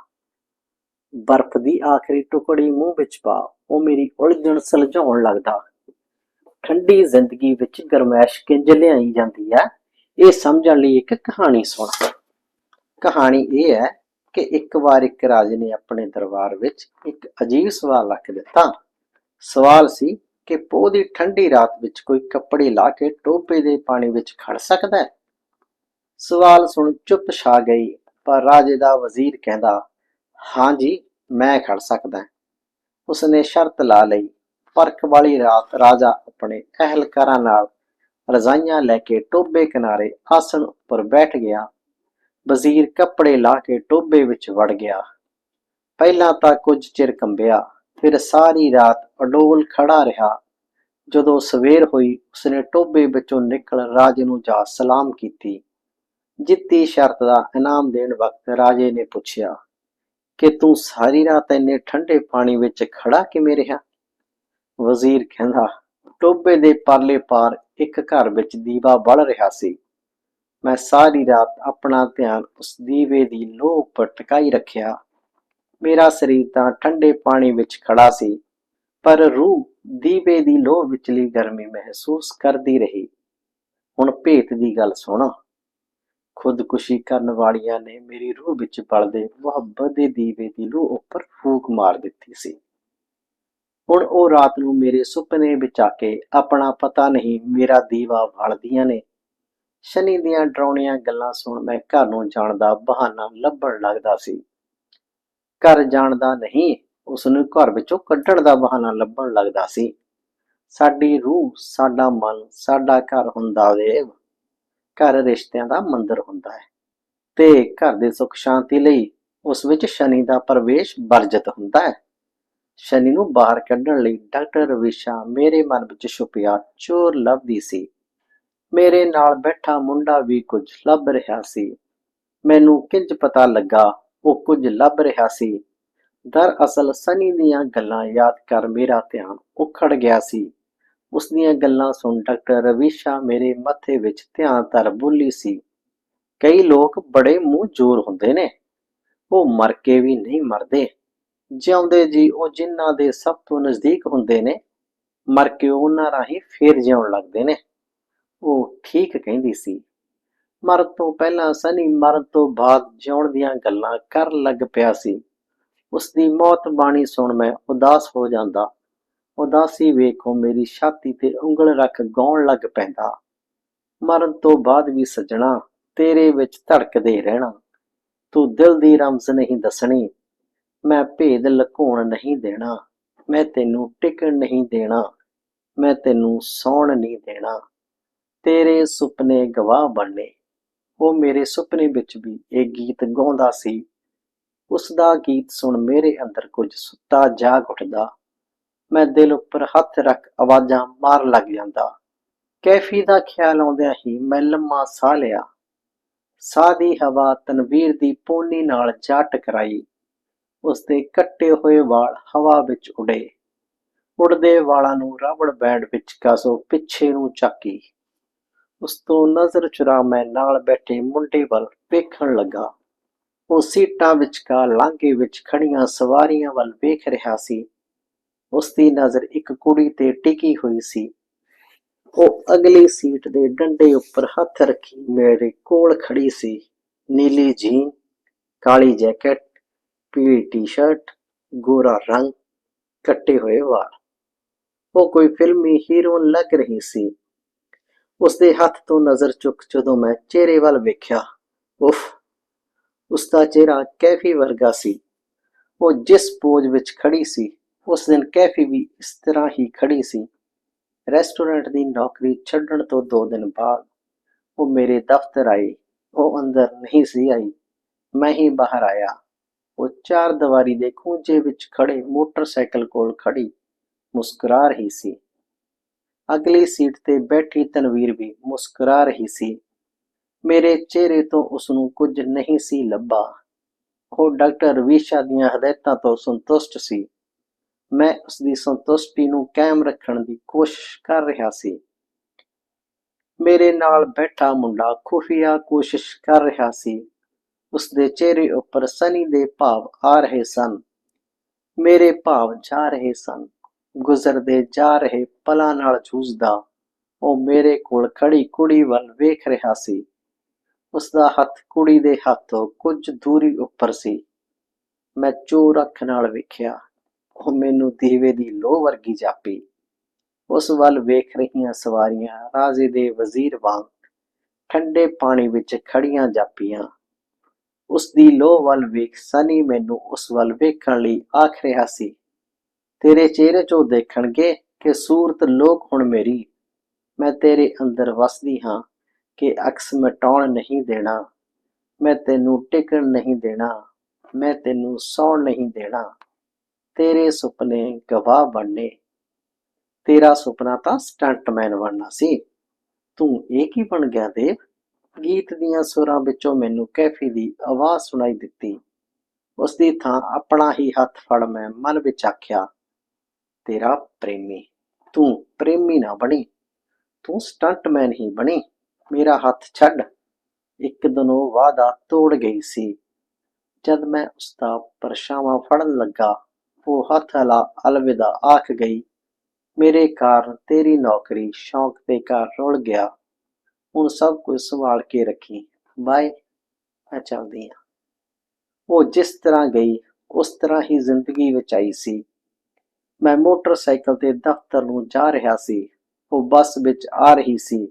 ਬਰਫ਼ ਦੀ ਆਖਰੀ ਟੁਕੜੀ ਮੂੰਹ ਵਿੱਚ ਪਾ, ਉਹ ਮੇਰੀ ਉਲਝਣ ਸੁਲਝਾਉਣ ਲੱਗਦਾ। ਠੰਡੀ ਜ਼ਿੰਦਗੀ ਵਿੱਚ ਗਰਮੈਸ਼ ਕਿੰਜ ਲਿਆਈ ਜਾਂਦੀ ਹੈ? ਇਹ ਸਮਝਣ ਲਈ ਇੱਕ ਕਹਾਣੀ ਸੁਣ। ਕਹਾਣੀ ਇਹ ਹੈ ਕਿ ਇੱਕ ਵਾਰ ਇੱਕ ਰਾਜੇ ਨੇ ਆਪਣੇ ਦਰਬਾਰ ਵਿੱਚ ਇੱਕ ਅਜੀਬ ਸਵਾਲ ਰੱਖ ਦਿੱਤਾ। ਸਵਾਲ ਸੀ ਕਿ ਪੋਹ ਦੀ ਠੰਡੀ ਰਾਤ ਵਿੱਚ ਕੋਈ ਕੱਪੜੇ ਲਾ ਕੇ ਟੋਪੇ ਦੇ ਪਾਣੀ ਵਿੱਚ ਖੜ ਸਕਦਾ ਹੈ? ਸਵਾਲ ਸੁਣ ਚੁੱਪ ਛਾ ਗਈ, ਪਰ ਰਾਜੇ ਦਾ ਵਜ਼ੀਰ ਕਹਿੰਦਾ, ਹਾਂ ਜੀ, ਮੈਂ ਖੜ ਸਕਦਾ ਉਸਨੇ ਸ਼ਰਤ ਲਾ ਲਈ। ਪਰਖ ਵਾਲੀ ਰਾਤ ਰਾਜਾ ਆਪਣੇ ਅਹਿਲਕਾਰਾਂ ਨਾਲ ਰਜ਼ਾਈਆਂ ਲੈ ਕੇ ਟੋਬੇ ਕਿਨਾਰੇ ਆਸਣ ਉੱਪਰ ਬੈਠ ਗਿਆ। ਵਜ਼ੀਰ ਕੱਪੜੇ ਲਾ ਕੇ ਟੋਬੇ ਵਿੱਚ ਵੜ ਗਿਆ। ਪਹਿਲਾਂ ਤਾਂ ਕੁਝ ਚਿਰ ਕੰਬਿਆ, ਫਿਰ ਸਾਰੀ ਰਾਤ ਅਡੋਲ ਖੜਾ ਰਿਹਾ। ਜਦੋਂ ਸਵੇਰ ਹੋਈ, ਉਸਨੇ ਟੋਬੇ ਵਿੱਚੋਂ ਨਿਕਲ ਰਾਜੇ ਨੂੰ ਜਾ ਸਲਾਮ ਕੀਤੀ। ਜਿੱਤੀ ਸ਼ਰਤ ਦਾ ਇਨਾਮ ਦੇਣ ਵਕਤ ਰਾਜੇ ਨੇ ਪੁੱਛਿਆ, ਕਿ ਤੂੰ ਸਾਰੀ ਰਾਤ ਇੰਨੇ ਠੰਡੇ ਪਾਣੀ ਵਿੱਚ ਖੜਾ ਕਿਵੇਂ ਰਿਹਾ? ਵਜ਼ੀਰ ਕਹਿੰਦਾ ਟੋਬੇ ਦੇ ਪਰਲੇ ਪਾਰ ਇੱਕ ਘਰ ਵਿੱਚ ਦੀਵਾ ਬਲ ਰਿਹਾ ਸੀ। ਮੈਂ ਸਾਰੀ ਰਾਤ ਆਪਣਾ ਧਿਆਨ ਉਸ ਦੀਵੇ ਦੀ ਲੋਹ ਉੱਪਰ ਟਿਕਾਈ ਰੱਖਿਆ। ਮੇਰਾ ਸਰੀਰ ਤਾਂ ਠੰਡੇ ਪਾਣੀ ਵਿੱਚ ਖੜਾ ਸੀ, ਪਰ ਰੂਹ ਦੀਵੇ ਦੀ ਲੋਹ ਵਿਚਲੀ ਗਰਮੀ ਮਹਿਸੂਸ ਕਰਦੀ ਰਹੀ। ਹੁਣ ਭੇਤ ਦੀ ਗੱਲ ਸੁਣਾ। ਖੁਦਕੁਸ਼ੀ ਕਰਨ ਵਾਲੀਆਂ ਨੇ ਮੇਰੀ ਰੂਹ ਵਿੱਚ ਬਲਦੇ ਮੁਹੱਬਤ ਦੇ ਦੀਵੇ ਦੀ ਲੋਹ ਉੱਪਰ ਫੂਕ ਮਾਰ ਦਿੱਤੀ ਸੀ। ਹੁਣ ਉਹ ਰਾਤ ਨੂੰ ਮੇਰੇ ਸੁਪਨੇ ਵਿੱਚ ਆ ਕੇ ਆਪਣਾ ਪਤਾ ਨਹੀਂ ਮੇਰਾ ਦੀਵਾ ਵਲਦੀਆਂ ਨੇ ਸ਼ਨੀ ਦੀਆਂ ਡਰਾਉਣੀਆਂ ਗੱਲਾਂ ਸੁਣ ਮੈਂ ਘਰ ਨੂੰ ਜਾਣ ਦਾ ਬਹਾਨਾ ਲੱਭਣ ਲੱਗਦਾ ਸੀ। ਘਰ ਜਾਣ ਦਾ ਨਹੀਂ ਉਸ ਨੂੰ ਘਰ ਵਿੱਚੋਂ ਕੱਢਣ ਦਾ ਬਹਾਨਾ ਲੱਭਣ ਲੱਗਦਾ ਸੀ। ਸਾਡੀ ਰੂਹ, ਸਾਡਾ ਮਨ, ਸਾਡਾ ਘਰ ਹੁੰਦਾ ਵੇ ਘਰ ਰਿਸ਼ਤਿਆਂ ਦਾ ਮੰਦਰ ਹੁੰਦਾ ਹੈ ਤੇ ਘਰ ਦੇ ਸੁਖ ਸ਼ਾਂਤੀ ਲਈ ਉਸ ਵਿੱਚ ਸ਼ਨੀ ਦਾ ਪ੍ਰਵੇਸ਼ ਵਰਜਿਤ ਹੁੰਦਾ ਹੈ। ਸ਼ਨੀ ਨੂੰ ਬਾਹਰ ਕੱਢਣ ਲਈ ਡਾਕਟਰ ਰਵਿਸ਼ਾ ਮੇਰੇ ਮਨ ਵਿੱਚ ਛੁਪਿਆ, ਚੋਰ ਲੱਭਦੀ ਸੀ। ਮੇਰੇ ਨਾਲ ਬੈਠਾ ਮੁੰਡਾ ਵੀ ਕੁਝ ਲੱਭ ਰਿਹਾ ਸੀ। ਮੈਨੂੰ ਕਿੰਜ ਪਤਾ ਲੱਗਾ, ਉਹ ਕੁਝ ਲੱਭ ਰਿਹਾ ਸੀ। ਦਰਅਸਲ ਸਨੀ ਦੀਆਂ ਗੱਲਾਂ ਯਾਦ ਕਰ ਮੇਰਾ ਧਿਆਨ ਉਖੜ ਗਿਆ ਸੀ। ਉਸ ਦੀਆਂ ਗੱਲਾਂ ਸੁਣ ਡਾਕਟਰ ਰਵਿਸ਼ਾ ਮੇਰੇ ਮੱਥੇ ਵਿੱਚ ਧਿਆਨ ਧਰ ਬੋਲੀ ਸੀ। ਕਈ ਲੋਕ ਬੜੇ ਮੂੰਹ ਜ਼ੋਰ ਹੁੰਦੇ ਨੇ। ਉਹ ਮਰ ਕੇ ਵੀ ਨਹੀਂ ਮਰਦੇ। ਜਿਉਂਦੇ ਜੀ ਉਹ ਜਿਨ੍ਹਾਂ ਦੇ ਸਭ ਤੋਂ ਨਜ਼ਦੀਕ ਹੁੰਦੇ ਨੇ, ਮਰ ਕੇ ਉਹਨਾਂ ਰਾਹੀਂ ਫੇਰ ਜਿਉਣ ਲੱਗਦੇ ਨੇ। ਉਹ ਠੀਕ ਕਹਿੰਦੀ ਸੀ। ਮਰਨ ਤੋਂ ਪਹਿਲਾਂ ਸਨੀ ਮਰਨ ਤੋਂ ਬਾਅਦ ਜਿਉਣ ਦੀਆਂ ਗੱਲਾਂ ਕਰਨ ਲੱਗ ਪਿਆ ਸੀ। ਉਸ ਦੀ ਮੌਤ ਬਾਣੀ ਸੁਣ ਮੈਂ ਉਦਾਸ ਹੋ ਜਾਂਦਾ। ਉਦਾਸੀ ਵੇਖੋ ਮੇਰੀ ਛਾਤੀ ਤੇ ਉਂਗਲ ਰੱਖ ਗਾਉਣ ਲੱਗ ਪੈਂਦਾ। ਮਰਨ ਤੋਂ ਬਾਅਦ ਵੀ ਸਜਣਾ, ਤੇਰੇ ਵਿੱਚ ਧੜਕਦੇ ਰਹਿਣਾ। ਤੂੰ ਦਿਲ ਦੀ ਰਮਜ਼ ਨਹੀਂ ਦੱਸਣੀ। ਮੈਂ ਭੇਦ ਲੁਕਾਉਣ ਨਹੀਂ ਦੇਣਾ। ਮੈਂ ਤੈਨੂੰ ਟਿਕਣ ਨਹੀਂ ਦੇਣਾ। ਮੈਂ ਤੈਨੂੰ ਸੌਣ ਨਹੀਂ ਦੇਣਾ। ਤੇਰੇ ਸੁਪਨੇ ਗਵਾਹ ਬਣਨੇ। ਉਹ ਮੇਰੇ ਸੁਪਨੇ ਵਿੱਚ ਵੀ ਇਹ ਗੀਤ ਗਾਉਂਦਾ ਸੀ। ਉਸ ਦਾ ਗੀਤ ਸੁਣ ਮੇਰੇ ਅੰਦਰ ਕੁਝ ਸੁੱਤਾ ਜਾਗ ਉੱਠਦਾ। ਮੈਂ ਦਿਲ ਉੱਪਰ ਹੱਥ ਰੱਖ ਆਵਾਜ਼ਾਂ ਮਾਰ ਲੱਗ ਜਾਂਦਾ। ਕੈਫੀ ਦਾ ਖਿਆਲ ਆਉਂਦਿਆਂ ਹੀ ਮੈਂ ਲੰਮਾ ਸਾਹ ਲਿਆ। ਸਾਹ ਦੀ ਹਵਾ ਤਨਵੀਰ ਦੀ ਪੋਨੀ ਨਾਲ ਜਾ ਟਕਰਾਈ। ਉਸ ਦੇ ਕੱਟੇ ਹੋਏ ਵਾਲ ਹਵਾ ਵਿੱਚ ਉਡੇ। ਉੜਦੇ ਵਾਲਾਂ ਨੂੰ ਰਬੜ ਬੈਂਡ ਵਿੱਚ ਕਾਸੋ ਪਿੱਛੇ ਨੂੰ ਚਾਕੀ। ਉਸ ਤੋਂ ਨਜ਼ਰ ਚੁਰਾ ਮੈਂ ਨਾਲ ਬੈਠੇ ਮੁੰਡੇ ਵੱਲ ਵੇਖਣ ਲੱਗਾ। ਉਹ ਸੀਟਾਂ ਵਿਚਕਾਰ ਲਾਂਘੇ ਵਿੱਚ ਖੜੀਆਂ ਸਵਾਰੀਆਂ ਵੱਲ ਵੇਖ ਰਿਹਾ ਸੀ। ਉਸ ਦੀ ਨਜ਼ਰ ਇੱਕ ਕੁੜੀ ਤੇ ਟਿਕੀ ਹੋਈ ਸੀ। ਉਹ ਅਗਲੀ ਸੀਟ ਦੇ ਡੰਡੇ ਉੱਪਰ ਹੱਥ ਰੱਖੀ ਮੇਰੇ ਕੋਲ ਖੜੀ ਸੀ। ਨੀਲੀ ਜੀਨ, ਕਾਲੀ ਜੈਕਟ, ਪੀਲੀ ਟੀ-ਸ਼ਰਟ, ਗੋਰਾ ਰੰਗ, ਕੱਟੇ ਹੋਏ ਵਾਲ। ਉਹ ਕੋਈ ਫਿਲਮੀ ਹੀਰੋਇਨ ਲੱਗ ਰਹੀ ਸੀ। ਉਸਦੇ ਹੱਥ ਤੋਂ ਨਜ਼ਰ ਚੁੱਕ ਜਦੋਂ ਮੈਂ ਚਿਹਰੇ ਵੱਲ ਵੇਖਿਆ, ਉਫ, ਉਸਦਾ ਚਿਹਰਾ ਕੈਫੀ ਵਰਗਾ ਸੀ। ਉਹ ਜਿਸ ਪੋਜ ਵਿੱਚ ਖੜੀ ਸੀ, ਉਸ ਦਿਨ ਕੈਫੀ ਵੀ ਇਸ ਤਰ੍ਹਾਂ ਹੀ ਖੜੀ ਸੀ। ਰੈਸਟੋਰੈਂਟ ਦੀ ਨੌਕਰੀ ਛੱਡਣ ਤੋਂ 2 ਦਿਨ ਬਾਅਦ ਉਹ ਮੇਰੇ ਦਫ਼ਤਰ ਆਈ। ਉਹ ਅੰਦਰ ਨਹੀਂ ਸੀ ਆਈ। ਮੈਂ ਹੀ ਬਾਹਰ ਆਇਆ। ਉਹ ਚਾਰ ਦੀਵਾਰੀ ਦੇ ਖੂੰਜੇ ਵਿੱਚ ਖੜੇ ਮੋਟਰਸਾਈਕਲ ਕੋਲ ਖੜੀ ਮੁਸਕਰਾ ਰਹੀ ਸੀ। ਅਗਲੀ ਸੀਟ ਤੇ ਬੈਠੀ ਤਨਵੀਰ ਵੀ ਮੁਸਕਰਾ ਰਹੀ ਸੀ। ਮੇਰੇ ਚਿਹਰੇ ਤੋਂ ਉਸ ਨੂੰ ਕੁਝ ਨਹੀਂ ਸੀ ਲੱਭਾ। ਉਹ ਡਾਕਟਰ ਰਵੀਸ਼ਾ ਦੀਆਂ ਹਦਾਇਤਾਂ ਤੋਂ ਸੰਤੁਸ਼ਟ ਸੀ। ਮੈਂ ਉਸ ਦੀ ਸੰਤੁਸ਼ਟੀ ਨੂੰ ਕਾਇਮ ਰੱਖਣ ਦੀ ਕੋਸ਼ਿਸ਼ ਕਰ ਰਿਹਾ ਸੀ। ਮੇਰੇ ਨਾਲ ਬੈਠਾ ਮੁੰਡਾ ਖੁਫੀਆ ਕੋਸ਼ਿਸ਼ ਕਰ ਰਿਹਾ ਸੀ। ਉਸ ਦੇ ਚਿਹਰੇ ਉੱਪਰ ਸਨੀ ਦੇ ਭਾਵ ਆ ਰਹੇ ਸਨ। ਮੇਰੇ ਭਾਵ ਜਾ ਰਹੇ ਸਨ। ਗੁਜ਼ਰਦੇ ਜਾ ਰਹੇ ਪਲਾਂ ਨਾਲ ਜੂਝਦਾ, ਉਹ ਮੇਰੇ ਕੋਲ ਖੜੀ ਕੁੜੀ ਵੱਲ ਵੇਖ ਰਿਹਾ ਸੀ। ਉਸ ਦਾ ਹੱਥ ਕੁੜੀ ਦੇ ਹੱਥੋਂ ਕੁਝ ਦੂਰੀ ਉੱਪਰ ਸੀ। ਮੈਂ ਚੋਰ ਅੱਖ ਨਾਲ ਵੇਖਿਆ, ਉਹ ਮੈਨੂੰ ਦੀਵੇ ਦੀ ਲੋਹ ਵਰਗੀ ਜਾਪੀ। ਉਸ ਵੱਲ ਵੇਖ ਰਹੀਆਂ ਸਵਾਰੀਆਂ ਰਾਜੇ ਦੇ ਵਜ਼ੀਰ ਵਾਂਗ ਠੰਡੇ ਪਾਣੀ ਵਿੱਚ ਖੜੀਆਂ ਜਾਪੀਆਂ। ਉਸ ਦੀ ਲੋਹ ਵੱਲ ਵੇਖ ਸਨੀ ਮੈਨੂੰ ਉਸ ਵੱਲ ਵੇਖਣ ਲਈ ਆਖ ਰਿਹਾ ਸੀ। ਤੇਰੇ ਚਿਹਰੇ 'ਚੋਂ ਦੇਖਣਗੇ ਕਿ ਸੂਰਤ ਲੋਕ ਹੁਣ ਮੇਰੀ। ਮੈਂ ਤੇਰੇ ਅੰਦਰ ਵਸਦੀ ਹਾਂ ਕਿ ਅਕਸ ਮਿਟਾਉਣ ਨਹੀਂ ਦੇਣਾ। ਮੈਂ ਤੈਨੂੰ ਟਿਕਣ ਨਹੀਂ ਦੇਣਾ। ਮੈਂ ਤੈਨੂੰ ਸੌਣ ਨਹੀਂ ਦੇਣਾ। ਤੇਰੇ ਸੁਪਨੇ ਗਵਾਹ ਬਣਨੇ। ਤੇਰਾ ਸੁਪਨਾ ਤਾਂ ਸਟੰਟਮੈਨ ਬਣਨਾ ਸੀ। ਤੂੰ ਇਹ ਕੀ ਬਣ ਗਿਆ ਦੇਵ? ਗੀਤ ਦੀਆਂ ਸੁਰਾਂ ਵਿੱਚੋਂ ਮੈਨੂੰ ਕੈਫੀ ਦੀ ਆਵਾਜ਼ ਸੁਣਾਈ ਦਿੱਤੀ। ਉਸ ਦੀ ਥਾਂ ਆਪਣਾ ਹੀ ਹੱਥ ਫੜ ਮੈਂ ਮਨ ਵਿੱਚ ਆਖਿਆ ਤੇਰਾ ਪ੍ਰੇਮੀ। ਤੂੰ ਪ੍ਰੇਮੀ ਨਾ ਬਣੀ। ਤੂੰ ਸਟੰਟਮੈਨ ਹੀ ਬਣੀ। ਮੇਰਾ ਹੱਥ ਛੱਡ। ਇੱਕ ਦਿਨ ਉਹ ਵਾਅਦਾ ਤੋੜ ਗਈ ਸੀ। ਜਦ ਮੈਂ ਉਸ ਦਾ ਪਰਛਾਵਾਂ ਫੜਨ ਲੱਗਾ, ਉਹ ਹੱਥ ਹਲਾ ਅਲਵਿਦਾ ਆਖ ਗਈ, ਮੇਰੇ ਕਾਰਨ ਤੇਰੀ ਨੌਕਰੀ ਸ਼ੌਂਕ ਦੇ ਘਰ ਰੁਲ ਗਿਆ। ਹੁਣ ਸਭ ਕੁਝ ਸੰਭਾਲ ਕੇ ਰੱਖੀ। ਬਾਏ। ਮੈਂ ਚੱਲਦੀ ਹਾਂ। ਉਹ ਜਿਸ ਤਰ੍ਹਾਂ ਗਈ, ਉਸ ਤਰ੍ਹਾਂ ਹੀ ਜ਼ਿੰਦਗੀ ਵਿੱਚ ਆਈ ਸੀ। ਮੈਂ ਮੋਟਰਸਾਈਕਲ ਤੇ ਦਫ਼ਤਰ ਨੂੰ ਜਾ ਰਿਹਾ ਸੀ। ਉਹ ਬੱਸ ਵਿੱਚ ਆ ਰਹੀ ਸੀ।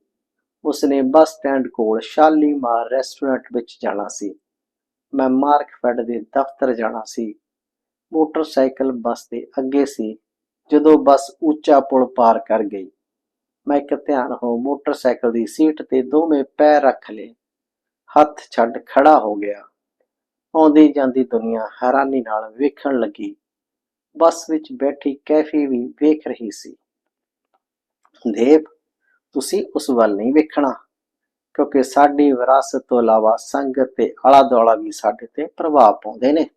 ਉਸਨੇ ਬੱਸ ਸਟੈਂਡ ਕੋਲ ਸ਼ਾਲੀਮਾਰ ਰੈਸਟੋਰੈਂਟ ਵਿੱਚ ਜਾਣਾ ਸੀ। ਮੈਂ ਮਾਰਕਫੈਡ ਦੇ ਦਫ਼ਤਰ ਜਾਣਾ ਸੀ। ਮੋਟਰਸਾਈਕਲ ਬੱਸ ਦੇ ਅੱਗੇ ਸੀ, ਜਦੋਂ ਬੱਸ ਉੱਚਾ ਪੁਲ ਪਾਰ ਕਰ ਗਈ। ਮੈਂ ਇੱਕ ਧਿਆਨ ਹੋ ਮੋਟਰਸਾਈਕਲ ਦੀ ਸੀਟ ਤੇ ਦੋਵੇਂ ਪੈਰ ਰੱਖ ਲਏ। ਹੱਥ ਛੱਡ ਖੜਾ ਹੋ ਗਿਆ। ਆਉਂਦੀ ਜਾਂਦੀ ਦੁਨੀਆ ਹੈਰਾਨੀ ਨਾਲ ਵੇਖਣ ਲੱਗੀ। ਬੱਸ ਵਿੱਚ ਬੈਠੀ ਕੈਫੀ ਵੀ ਵੇਖ ਰਹੀ ਸੀ। ਦੇਵ, ਤੁਸੀਂ ਉਸ ਵੱਲ ਨਹੀਂ ਵੇਖਣਾ, ਕਿਉਂਕਿ ਸਾਡੀ ਵਿਰਾਸਤ ਤੋਂ ਇਲਾਵਾ ਸੰਗਤ ਤੇ ਆਲਾ ਦੁਆਲਾ ਵੀ ਸਾਡੇ ਤੇ ਪ੍ਰਭਾਵ ਪਾਉਂਦੇ ਨੇ।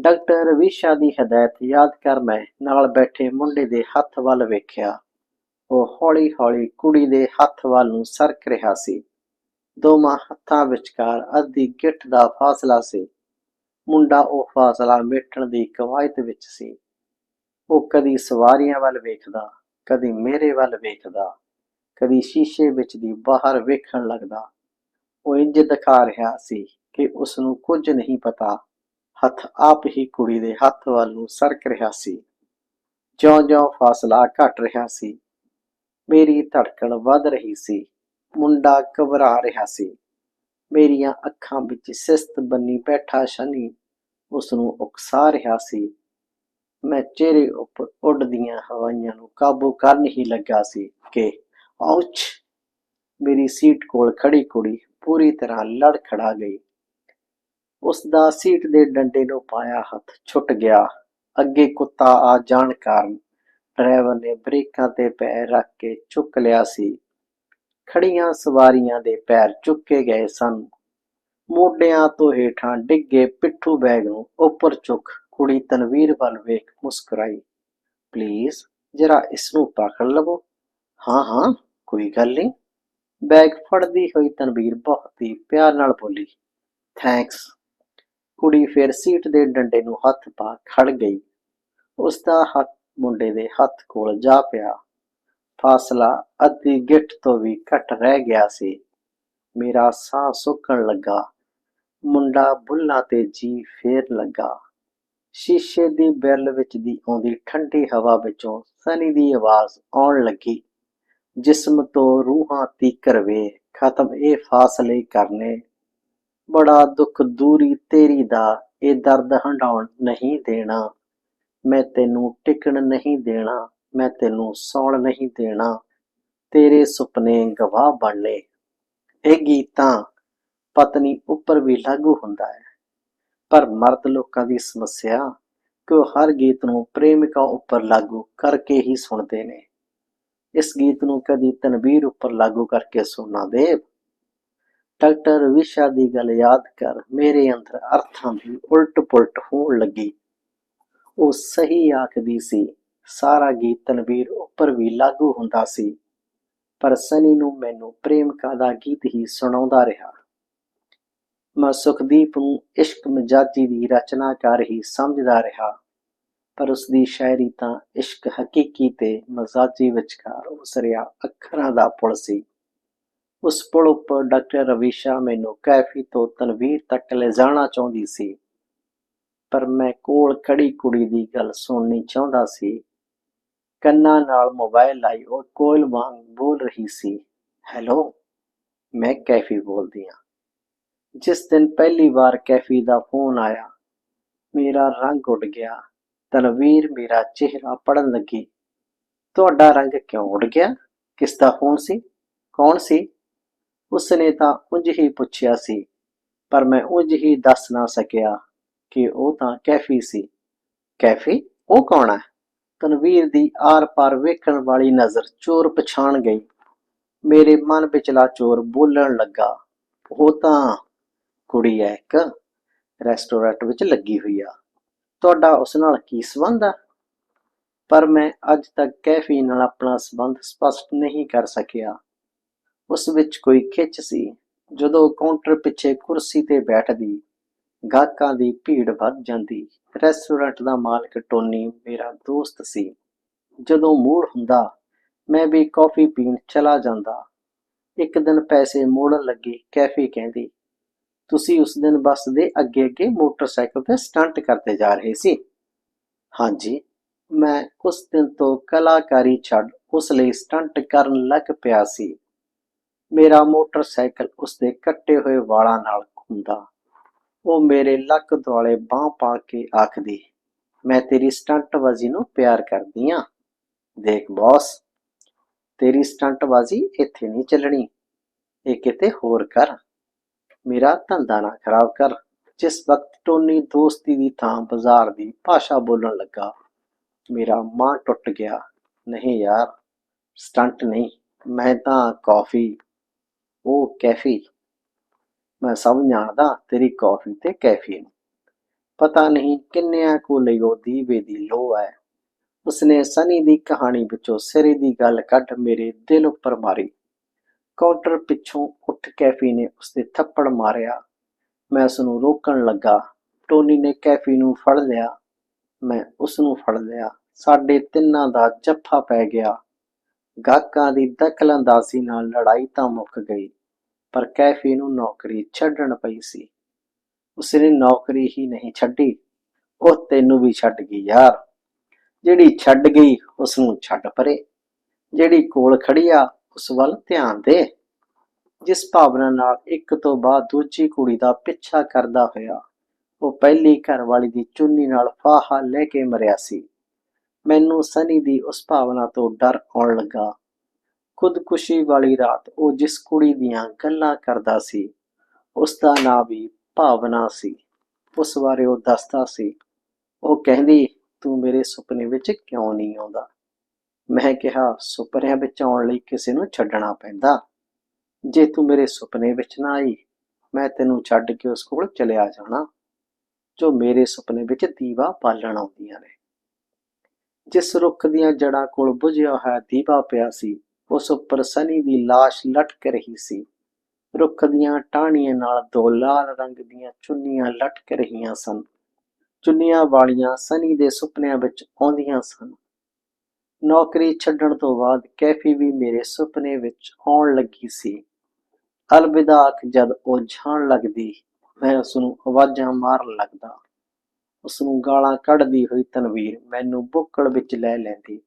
ਡਾਕਟਰ ਰਵੀਸ਼ਾ ਦੀ ਹਦਾਇਤ ਯਾਦ ਕਰ ਮੈਂ ਨਾਲ ਬੈਠੇ ਮੁੰਡੇ ਦੇ ਹੱਥ ਵੱਲ ਵੇਖਿਆ। ਉਹ ਹੌਲੀ-ਹੌਲੀ ਕੁੜੀ ਦੇ ਹੱਥ ਵੱਲ ਨੂੰ ਸਰਕ ਰਿਹਾ ਸੀ। ਦੋਵਾਂ ਹੱਥਾਂ ਵਿਚਕਾਰ ਅੱਧੀ ਗਿੱਠ ਦਾ ਫਾਸਲਾ ਸੀ। ਮੁੰਡਾ ਉਹ ਫਾਸਲਾ ਮੇਟਣ ਦੀ ਕਵਾਇਤ ਵਿੱਚ ਸੀ। ਉਹ ਕਦੀ ਸਵਾਰੀਆਂ ਵੱਲ ਵੇਖਦਾ, ਕਦੀ ਮੇਰੇ ਵੱਲ ਵੇਖਦਾ, ਕਦੀ ਸ਼ੀਸ਼ੇ ਵਿੱਚ ਦੀ ਬਾਹਰ ਵੇਖਣ ਲੱਗਦਾ। ਉਹ ਇੰਜ ਦਿਖਾ ਰਿਹਾ ਸੀ ਕਿ ਉਸ ਨੂੰ ਕੁਝ ਨਹੀਂ ਪਤਾ। ਹੱਥ ਆਪ ਹੀ ਕੁੜੀ ਦੇ ਹੱਥ ਵੱਲ ਨੂੰ ਸਰਕ ਰਿਹਾ ਸੀ। ਜਿਉਂ-ਜਿਉਂ ਫਾਸਲਾ ਘਟ ਰਿਹਾ ਸੀ, ਮੇਰੀ ਧੜਕਣ ਵੱਧ ਰਹੀ ਸੀ। ਮੁੰਡਾ ਘਬਰਾ ਰਿਹਾ ਸੀ। ਮੇਰੀਆਂ ਅੱਖਾਂ ਵਿੱਚ ਸਿਸਤ ਬੰਨੀ ਬੈਠਾ ਸ਼ਨੀ ਉਸ ਨੂੰ ਉਕਸਾ ਰਿਹਾ ਸੀ। ਮੈਂ ਚਿਹਰੇ ਉੱਪਰ ਉੱਡਦੀਆਂ ਹਵਾਈਆਂ ਨੂੰ ਕਾਬੂ ਕਰਨ ਹੀ ਲੱਗਾ ਸੀ ਕਿ ਆਉਚ ਮੇਰੀ ਸੀਟ ਕੋਲ ਖੜੀ ਕੁੜੀ ਪੂਰੀ ਤਰ੍ਹਾਂ ਲੜ ਖੜਾ ਗਈ। ਉਸ ਦਾ ਸੀਟ ਦੇ ਡੰਡੇ ਨੂੰ ਪਾਇਆ ਹੱਥ ਛੁੱਟ ਗਿਆ। ਅੱਗੇ ਕੁੱਤਾ ਆ ਜਾਣ ਕਾਰਨ ਡਰਾਈਵਰ ਨੇ ਬ੍ਰੇਕਾਂ ਤੇ ਪੈਰ ਰੱਖ ਕੇ ਚੁੱਕ ਲਿਆ ਸੀ। ਖੜੀਆਂ ਸਵਾਰੀਆਂ ਦੇ ਪੈਰ ਚੁੱਕੇ ਗਏ ਸਨ। ਮੋਢਿਆਂ ਤੋਂ ਹੇਠਾਂ ਡਿੱਗੇ ਪਿੱਠੂ ਬੈਗ ਨੂੰ ਉੱਪਰ ਚੁੱਕ ਕੁੜੀ ਤਨਵੀਰ ਵੱਲ ਵੇਖ ਮੁਸਕਰਾਈ। ਪਲੀਜ਼, ਜਰਾ ਇਸ ਨੂੰ ਪਕੜ ਲਵੋ। ਹਾਂ ਹਾਂ, ਕੋਈ ਗੱਲ ਨਹੀਂ ਬੈਗ ਫੜਦੀ ਹੋਈ ਤਨਵੀਰ ਬਹੁਤ ਹੀ ਪਿਆਰ ਨਾਲ ਬੋਲੀ। ਥੈਂਕਸ। ਕੁੜੀ ਫਿਰ ਸੀਟ ਦੇ ਡੰਡੇ ਨੂੰ ਹੱਥ ਪਾ ਖੜ ਗਈ। ਉਸ ਦਾ ਹੱਥ ਮੁੰਡੇ ਦੇ ਹੱਥ ਕੋਲ ਜਾ ਪਿਆ। ਫਾਸਲਾ ਅੱਧੀ ਗਿੱਠ ਤੋਂ ਵੀ ਘੱਟ ਰਹਿ ਗਿਆ ਸੀ। ਮੇਰਾ ਸਾਹ ਸੁੱਕਣ ਲੱਗਾ। ਮੁੰਡਾ ਬੁੱਲਾਂ ਤੇ ਜੀ ਫੇਰ ਲੱਗਾ। ਸ਼ੀਸ਼ੇ ਦੀ ਬੈਲ ਵਿੱਚ ਦੀ ਆਉਂਦੀ ਠੰਡੀ ਹਵਾ ਵਿੱਚੋਂ ਸਨੀ ਦੀ ਆਵਾਜ਼ ਆਉਣ ਲੱਗੀ। ਜਿਸਮ ਤੋਂ ਰੂਹਾਂ ਤੀਕਰ ਵੇ, ਖਤਮ ਇਹ ਫਾਸਲੇ ਕਰਨੇ। ਬੜਾ ਦੁੱਖ ਦੂਰੀ ਤੇਰੀ ਦਾ, ਇਹ ਦਰਦ ਹੰਡਾਉਣ ਨਹੀਂ ਦੇਣਾ। ਮੈਂ ਤੈਨੂੰ ਟਿਕਣ ਨਹੀਂ ਦੇਣਾ, ਮੈਂ ਤੈਨੂੰ ਸੌਣ ਨਹੀਂ ਦੇਣਾ। ਤੇਰੇ ਸੁਪਨੇ ਗਵਾਹ ਬਣਨੇ। ਇਹ ਗੀਤਾਂ ਪਤਨੀ ਉੱਪਰ ਵੀ ਲਾਗੂ ਹੁੰਦਾ ਹੈ। ਪਰ ਮਰਦ ਲੋਕਾਂ ਦੀ ਸਮੱਸਿਆ ਕਿ ਉਹ ਹਰ ਗੀਤ ਨੂੰ ਪ੍ਰੇਮਿਕਾ ਉੱਪਰ ਲਾਗੂ ਕਰਕੇ ਹੀ ਸੁਣਦੇ ਨੇ? ਇਸ ਗੀਤ ਨੂੰ ਕਦੀ ਤਨਵੀਰ ਉੱਪਰ ਲਾਗੂ ਕਰਕੇ ਸੁਣਨਾ ਦੇਵ? ਡਾਕਟਰ ਵਿਸ਼ਾ ਦੀ ਗੱਲ ਯਾਦ ਕਰ, ਮੇਰੇ ਅੰਦਰ ਅਰਥਾਂ ਦੀ ਉਲਟ ਪੁਲਟ ਹੋਣ ਲੱਗੀ। ਉਹ ਸਹੀ ਆਖਦੀ ਸੀ, ਸਾਰਾ ਗੀਤ ਤਨਵੀਰ ਉੱਪਰ ਵੀ ਲਾਗੂ ਹੁੰਦਾ ਸੀ, ਪਰ ਸਨੀ ਨੂੰ ਮੈਨੂੰ ਪ੍ਰੇਮਿਕਾ ਦਾ ਗੀਤ ਹੀ ਸੁਣਾਉਂਦਾ ਰਿਹਾ। ਮੈਂ ਸੁਖਦੀਪ ਨੂੰ ਇਸ਼ਕ ਮਜਾਜੀ ਦੀ ਰਚਨਾਕਾਰ ਹੀ ਸਮਝਦਾ ਰਿਹਾ, ਪਰ ਉਸ ਦੀ ਸ਼ਾਇਰੀ ਤਾਂ ਇਸ਼ਕ ਹਕੀਕੀ ਤੇ ਮਜ਼ਾਜੀ ਵਿਚਕਾਰ ਉਸਰਿਆ ਅੱਖਰਾਂ ਦਾ ਪੁਲ ਸੀ। ਉਸ ਪੁਲ ਉੱਪਰ ਡਾਕਟਰ ਰਵੀਸ਼ਾ ਮੈਨੂੰ ਕੈਫੀ ਤੋਂ ਤਨਵੀਰ ਤੱਕ ਲੈ ਜਾਣਾ ਚਾਹੁੰਦੀ ਸੀ, ਪਰ ਮੈਂ ਕੋਲ ਖੜੀ ਕੁੜੀ ਦੀ ਗੱਲ ਸੁਣਨੀ ਚਾਹੁੰਦਾ ਸੀ। ਕੰਨਾਂ ਨਾਲ ਮੋਬਾਈਲ ਲਾਈ ਉਹ ਕੋਲ ਵਾਂਗ ਬੋਲ ਰਹੀ ਸੀ, ਹੈਲੋ, ਮੈਂ ਕੈਫੀ ਬੋਲਦੀ ਹਾਂ ਜਿਸ ਦਿਨ ਪਹਿਲੀ ਵਾਰ ਕੈਫੀ ਦਾ ਫੋਨ ਆਇਆ, ਮੇਰਾ ਰੰਗ ਉੱਡ ਗਿਆ, ਤਨਵੀਰ ਮੇਰਾ ਚਿਹਰਾ ਪੜਨ ਲੱਗੀ। ਤੁਹਾਡਾ ਰੰਗ ਕਿਉਂ ਉੱਡ ਗਿਆ? ਕਿਸ ਦਾ ਫੋਨ ਸੀ? ਕੌਣ ਸੀ? ਉਸਨੇ ਤਾਂ ਉਂਝ ਹੀ ਪੁੱਛਿਆ ਸੀ, ਪਰ ਮੈਂ ਉਂਝ ਹੀ ਦੱਸ ਨਾ ਸਕਿਆ ਕਿ ਉਹ ਤਾਂ ਕੈਫੀ ਸੀ। ਕੈਫੀ? ਉਹ ਕੌਣ ਹੈ? ਤਨਵੀਰ ਦੀ ਆਰ-ਪਾਰ ਵੇਖਣ ਵਾਲੀ ਨਜ਼ਰ ਚੋਰ ਪਛਾਣ ਗਈ। ਮੇਰੇ ਮਨ ਵਿਚਲਾ ਚੋਰ ਬੋਲਣ ਲੱਗਾ, ਉਹ ਤਾਂ ਕੁੜੀ ਹੈ ਇੱਕ ਰੈਸਟੋਰੈਂਟ ਵਿੱਚ ਲੱਗੀ ਹੋਈ ਆ। ਤੁਹਾਡਾ ਉਸ ਨਾਲ ਕੀ ਸੰਬੰਧ ਆ? ਪਰ ਮੈਂ ਅੱਜ ਤੱਕ ਕੈਫੀ ਨਾਲ ਆਪਣਾ ਸੰਬੰਧ ਸਪਸ਼ਟ ਨਹੀਂ ਕਰ ਸਕਿਆ। ਉਸ ਵਿੱਚ ਕੋਈ ਖਿੱਚ ਸੀ। ਜਦੋਂ ਕਾਊਂਟਰ ਪਿੱਛੇ ਕੁਰਸੀ ਤੇ ਬੈਠਦੀ, ਗਾਹਕਾਂ ਦੀ ਭੀੜ ਵੱਧ ਜਾਂਦੀ। ਰੈਸਟੋਰੈਂਟ ਦਾ ਮਾਲਕ ਟੋਨੀ ਮੇਰਾ ਦੋਸਤ ਸੀ। ਜਦੋਂ ਮੂਡ ਹੁੰਦਾ, ਮੈਂ ਵੀ ਕਾਫੀ ਪੀਣ ਚਲਾ ਜਾਂਦਾ। ਇੱਕ ਦਿਨ ਪੈਸੇ ਮੋੜਨ ਲੱਗੀ, ਕੈਫੀ ਕਹਿੰਦੀ ਤੁਸੀਂ ਉਸ ਦਿਨ ਬੱਸ ਦੇ ਅੱਗੇ ਅੱਗੇ ਮੋਟਰਸਾਈਕਲ ਤੇ ਸਟੰਟ ਕਰਦੇ ਜਾ ਰਹੇ ਸੀ। ਹਾਂਜੀ, ਮੈਂ ਉਸ ਦਿਨ ਤੋਂ ਕਲਾਕਾਰੀ ਛੱਡ ਉਸ ਲਈ ਸਟੰਟ ਕਰਨ ਲੱਗ ਪਿਆ ਸੀ। ਮੇਰਾ ਮੋਟਰਸਾਈਕਲ ਉਸ ਦੇ ਕੱਟੇ ਹੋਏ ਵਾਲਾਂ ਨਾਲ ਘੁੰਮਦਾ। ਉਹ ਮੇਰੇ ਲੱਕ ਦੁਆਲੇ ਬਾਹ ਪਾ ਕੇ ਆਖਦੀ, ਮੈਂ ਤੇਰੀ ਸਟੰਟਬਾਜ਼ੀ ਨੂੰ ਪਿਆਰ ਕਰਦੀ ਆ। ਦੇਖ ਬੌਸ, ਤੇਰੀ ਸਟੰਟਬਾਜ਼ੀ ਇੱਥੇ ਨਹੀਂ ਚੱਲਣੀ। ਇਹ ਕਿਤੇ ਹੋਰ ਕਰ। ਮੇਰਾ ਧੰਦਾ ਨਾ ਖਰਾਬ ਕਰ। ਜਿਸ ਵਕਤ ਟੋਨੀ ਦੋਸਤੀ ਦੀ ਥਾਂ ਬਾਜ਼ਾਰ ਦੀ ਭਾਸ਼ਾ ਬੋਲਣ ਲੱਗਾ, ਮੇਰਾ ਮਾਂ ਟੁੱਟ ਗਿਆ। ਨਹੀਂ ਯਾਰ, ਸਟੰਟ ਨਹੀਂ, ਮੈਂ ਤਾਂ ਕਾਫੀ, ਉਹ ਕੈਫੀ। ਮੈਂ ਸਭ ਜਾਣਦਾ ਤੇਰੀ ਕਾਫੀ ਤੇ ਕੈਫੀ ਨੂੰ ਪਤਾ ਨਹੀਂ ਕਿੰਨਿਆਂ ਕੋ ਲਈ ਉਹ ਦੀਵੇ ਦੀ ਲੋ ਹੈ। ਉਸਨੇ ਸਨੀ ਦੀ ਕਹਾਣੀ ਵਿੱਚੋਂ ਸਿਰੇ ਦੀ ਗੱਲ ਕੱਢ ਮੇਰੇ ਦਿਲ ਉੱਪਰ ਮਾਰੀ। ਕਾਊਂਟਰ ਪਿੱਛੋਂ ਉੱਠ ਕੈਫੀ ਨੇ ਉਸਦੇ ਥੱਪੜ ਮਾਰਿਆ। ਮੈਂ ਉਸ ਨੂੰ ਰੋਕਣ ਲੱਗਾ। ਟੋਨੀ ਨੇ ਕੈਫੀ ਨੂੰ ਫੜ ਲਿਆ। ਮੈਂ ਉਸ ਨੂੰ ਫੜ ਲਿਆ। ਸਾਡੇ ਤਿੰਨਾਂ ਦਾ ਜੱਫਾ ਪੈ ਗਿਆ। ਗਾਹਕਾਂ ਦੀ ਦਖਲਅੰਦਾਜ਼ੀ ਨਾਲ ਲੜਾਈ ਤਾਂ ਮੁੱਕ ਗਈ, ਪਰ ਕੈਫੀ ਨੂੰ ਨੌਕਰੀ ਛੱਡਣ ਪਈ ਸੀ। ਉਸਨੇ ਨੌਕਰੀ ਹੀ ਨਹੀਂ ਛੱਡੀ। ਉਹ ਤੈਨੂੰ ਵੀ ਛੱਡ ਗਈ ਯਾਰ। ਜਿਹੜੀ ਛੱਡ ਗਈ ਉਸ ਨੂੰ ਛੱਡ ਪਰੇ। ਜਿਹੜੀ ਕੋਲ ਖੜੀ ਆ ਉਸ ਵੱਲ ਧਿਆਨ ਦੇ, ਜਿਸ ਭਾਵਨਾ ਨਾਲ ਇੱਕ ਤੋਂ ਬਾਅਦ ਦੂਜੀ ਕੁੜੀ ਦਾ ਪਿੱਛਾ ਕਰਦਾ ਹੋਇਆ, ਉਹ ਪਹਿਲੀ ਘਰ ਵਾਲੀ ਦੀ ਚੁੰਨੀ ਨਾਲ ਫਾਹਾ ਲੈ ਕੇ ਮਰਿਆ ਸੀ। ਮੈਨੂੰ ਸਨੀ ਦੀ ਉਸ ਭਾਵਨਾ ਤੋਂ ਡਰ ਆਉਣ ਲੱਗਾ। ਖੁਦਕੁਸ਼ੀ ਵਾਲੀ ਰਾਤ ਉਹ ਜਿਸ ਕੁੜੀ ਦੀਆਂ ਗੱਲਾਂ ਕਰਦਾ ਸੀ, ਉਸ ਦਾ ਨਾਂ ਵੀ ਭਾਵਨਾ ਸੀ। ਉਸ ਬਾਰੇ ਉਹ ਦੱਸਦਾ ਸੀ, ਉਹ ਕਹਿੰਦੀ, ਤੂੰ ਮੇਰੇ ਸੁਪਨੇ ਵਿੱਚ ਕਿਉਂ ਨਹੀਂ ਆਉਂਦਾ? ਮੈਂ ਕਿਹਾ, ਸੁਪਨਿਆਂ ਵਿੱਚ ਆਉਣ ਲਈ ਕਿਸੇ ਨੂੰ ਛੱਡਣਾ ਪੈਂਦਾ। ਜੇ ਤੂੰ ਮੇਰੇ ਸੁਪਨੇ ਵਿੱਚ ਨਾ ਆਈ, ਮੈਂ ਤੈਨੂੰ ਛੱਡ ਕੇ ਉਸ ਕੋਲ ਚਲਿਆ ਜਾਣਾ, ਜੋ ਮੇਰੇ ਸੁਪਨੇ ਵਿੱਚ ਦੀਵਾ ਪਾਲਣ ਆਉਂਦੀਆਂ ਨੇ। ਜਿਸ ਰੁੱਖ ਦੀਆਂ ਜੜਾਂ ਕੋਲ ਬੁਝਿਆ ਹੋਇਆ ਦੀਵਾ ਪਿਆ ਸੀ, ਉਸ ਉੱਪਰ ਸਨੀ ਦੀ ਲਾਸ਼ ਲਟਕ ਰਹੀ ਸੀ। ਰੁੱਖ ਦੀਆਂ ਟਾਹਣੀਆਂ ਨਾਲ ਦੋ ਲਾਲ ਰੰਗ ਦੀਆਂ ਚੁੰਨੀਆਂ ਲਟਕ ਰਹੀਆਂ ਸਨ। ਚੁੰਨੀਆਂ ਵਾਲੀਆਂ ਸਨੀ ਦੇ ਸੁਪਨਿਆਂ ਵਿੱਚ ਆਉਂਦੀਆਂ ਸਨ। ਨੌਕਰੀ ਛੱਡਣ ਤੋਂ ਬਾਅਦ ਕੈਫੀ ਵੀ ਮੇਰੇ ਸੁਪਨੇ ਵਿੱਚ ਆਉਣ ਲੱਗੀ ਸੀ। ਅਲਵਿਦਾ ਜਦ ਉਹ ਜਾਣ ਲੱਗਦੀ, ਮੈਂ ਉਸ ਨੂੰ ਆਵਾਜ਼ਾਂ ਮਾਰਨ ਲੱਗਦਾ। ਉਸ ਨੂੰ ਗਾਲਾਂ ਕੱਢਦੀ ਹੋਈ ਤਨਵੀਰ ਮੈਨੂੰ ਬੁੱਕਲ ਵਿੱਚ ਲੈ ਲੈਂਦੀ,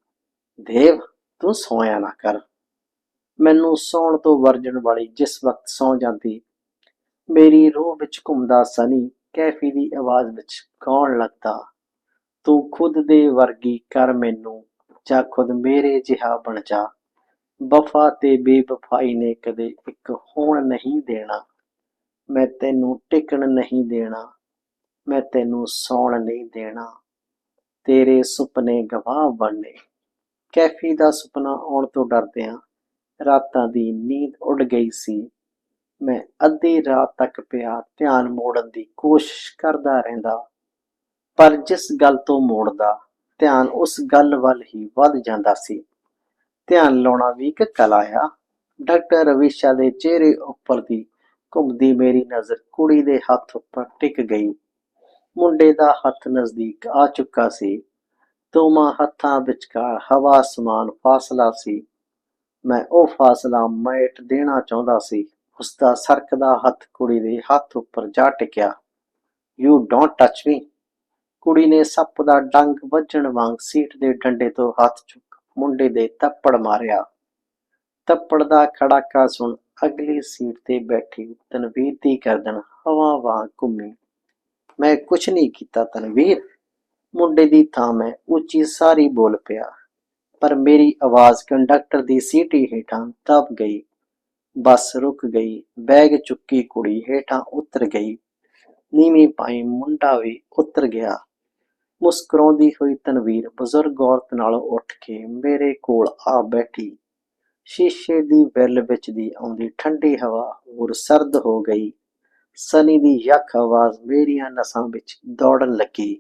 ਦੇਵ, ਤੂੰ ਸੋਇਆ ਨਾ ਕਰ। ਮੈਨੂੰ ਸੌਣ ਤੋਂ ਵਰਜਣ ਵਾਲੀ ਜਿਸ ਵਕਤ ਸੌ ਜਾਂਦੀ, ਮੇਰੀ ਰੂਹ ਵਿੱਚ ਘੁੰਮਦਾ ਸਨੀ ਕੈਫੀ ਦੀ ਆਵਾਜ਼ ਵਿੱਚ ਗਾਉਣ ਲੱਗਦਾ, ਤੂੰ ਖੁਦ ਦੇ ਵਰਗੀ ਕਰ ਮੈਨੂੰ। ਜਾਂ ਖੁਦ ਮੇਰੇ ਜਿਹਾ ਬਣ ਜਾ। ਵਫਾ ਤੇ ਬੇਵਫਾਈ ਨੇ ਕਦੇ ਇੱਕ ਹੋਣ ਨਹੀਂ ਦੇਣਾ। ਮੈਂ ਤੈਨੂੰ ਟਿਕਣ ਨਹੀਂ ਦੇਣਾ। ਮੈਂ ਤੈਨੂੰ ਸੌਣ ਨਹੀਂ ਦੇਣਾ। ਤੇਰੇ ਸੁਪਨੇ ਗਵਾਹ ਬਣਨੇ। ਕੈਫੀ ਦਾ ਸੁਪਨਾ ਆਉਣ ਤੋਂ ਡਰਦਿਆਂ ਰਾਤਾਂ ਦੀ ਨੀਂਦ ਉੱਡ ਗਈ ਸੀ। ਮੈਂ ਅੱਧੀ ਰਾਤ ਤੱਕ ਪਿਆ ਧਿਆਨ ਮੋੜਨ ਦੀ ਕੋਸ਼ਿਸ਼ ਕਰਦਾ ਰਹਿੰਦਾ। ਪਰ ਜਿਸ ਗੱਲ ਤੋਂ ਮੋੜਦਾ ਧਿਆਨ ਉਸ ਗੱਲ ਵੱਲ ਹੀ ਵੱਧ ਜਾਂਦਾ ਸੀ। ਧਿਆਨ ਲਾਉਣਾ ਵੀ ਇੱਕ ਕਲਾ ਆ। ਡਾਕਟਰ ਰਵੀਸ਼ਾ ਦੇ ਚਿਹਰੇ ਉੱਪਰ ਦੀ ਘੁੰਮਦੀ ਮੇਰੀ ਨਜ਼ਰ ਕੁੜੀ ਦੇ ਹੱਥ ਉੱਪਰ ਟਿਕ ਗਈ। ਮੁੰਡੇ ਦਾ ਹੱਥ ਨਜ਼ਦੀਕ ਆ ਚੁੱਕਾ ਸੀ। ਦੋਵਾਂ ਹੱਥਾਂ ਵਿਚਕਾਰ ਹਵਾ ਸਮਾਨ ਫਾਸਲਾ ਸੀ। ਮੈਂ ਉਹ ਫਾਸਲਾ ਮੈਟ ਦੇਣਾ ਚਾਹੁੰਦਾ ਸੀ। ਉਸ ਦਾ ਸਰਕਦਾ ਹੱਥ ਕੁੜੀ ਦੇ ਹੱਥ ਉੱਪਰ ਜਾ ਟਿਕਿਆ। ਯੂ ਡੋਂਟ ਟੱਚ ਮੀ ਕੁੜੀ ਨੇ ਸੱਪ ਦਾ ਡੰਗ ਵੱਜਣ ਵਾਂਗ ਸੀਟ ਦੇ ਡੰਡੇ ਤੋਂ ਹੱਥ ਚੁੱਕ ਮੁੰਡੇ ਦੇ ਤੱਪੜ ਮਾਰਿਆ। ਤੱਪੜ ਦਾ ਖੜਾਕਾ ਸੁਣ ਅਗਲੀ ਸੀਟ ਤੇ ਬੈਠੀ ਤਨਵੀਰ ਦੀ ਗਰਦਨ ਹਵਾ ਵਾਂਗ ਘੁੰਮੀ। ਮੈਂ ਕੁਛ ਨਹੀਂ ਕੀਤਾ ਤਨਵੀਰ। ਮੁੰਡੇ ਦੀ ਥਾਂ ਮੈਂ ਉੱਚੀ ਸਾਰੀ ਬੋਲ ਪਿਆ, ਪਰ ਮੇਰੀ ਆਵਾਜ਼ ਕੰਡਕਟਰ ਦੀ ਸੀਟੀ ਹੇਠਾਂ ਦਬ ਗਈ। ਬੱਸ ਰੁਕ ਗਈ, ਬੈਗ ਚੁੱਕੀ ਕੁੜੀ ਹੇਠਾਂ ਉਤਰ ਗਈ। ਨੀਵੀਂ ਪਾਈ ਮੁੰਡਾ ਵੀ ਉਤਰ ਗਿਆ। ਮੁਸਕਰਾਉਂਦੀ ਹੋਈ ਤਨਵੀਰ ਬਜ਼ੁਰਗ ਔਰਤ ਨਾਲੋਂ ਉੱਠ ਕੇ ਮੇਰੇ ਕੋਲ ਆ ਬੈਠੀ। ਸ਼ੀਸ਼ੇ ਦੀ ਬਿੱਲ ਵਿੱਚ ਦੀ ਆਉਂਦੀ ਠੰਡੀ ਹਵਾ ਹੋਰ ਸਰਦ ਹੋ ਗਈ। ਸਨੀ ਦੀ ਯੱਖ ਆਵਾਜ਼ ਮੇਰੀਆਂ ਨਸਾਂ ਵਿੱਚ ਦੌੜਨ ਲੱਗੀ।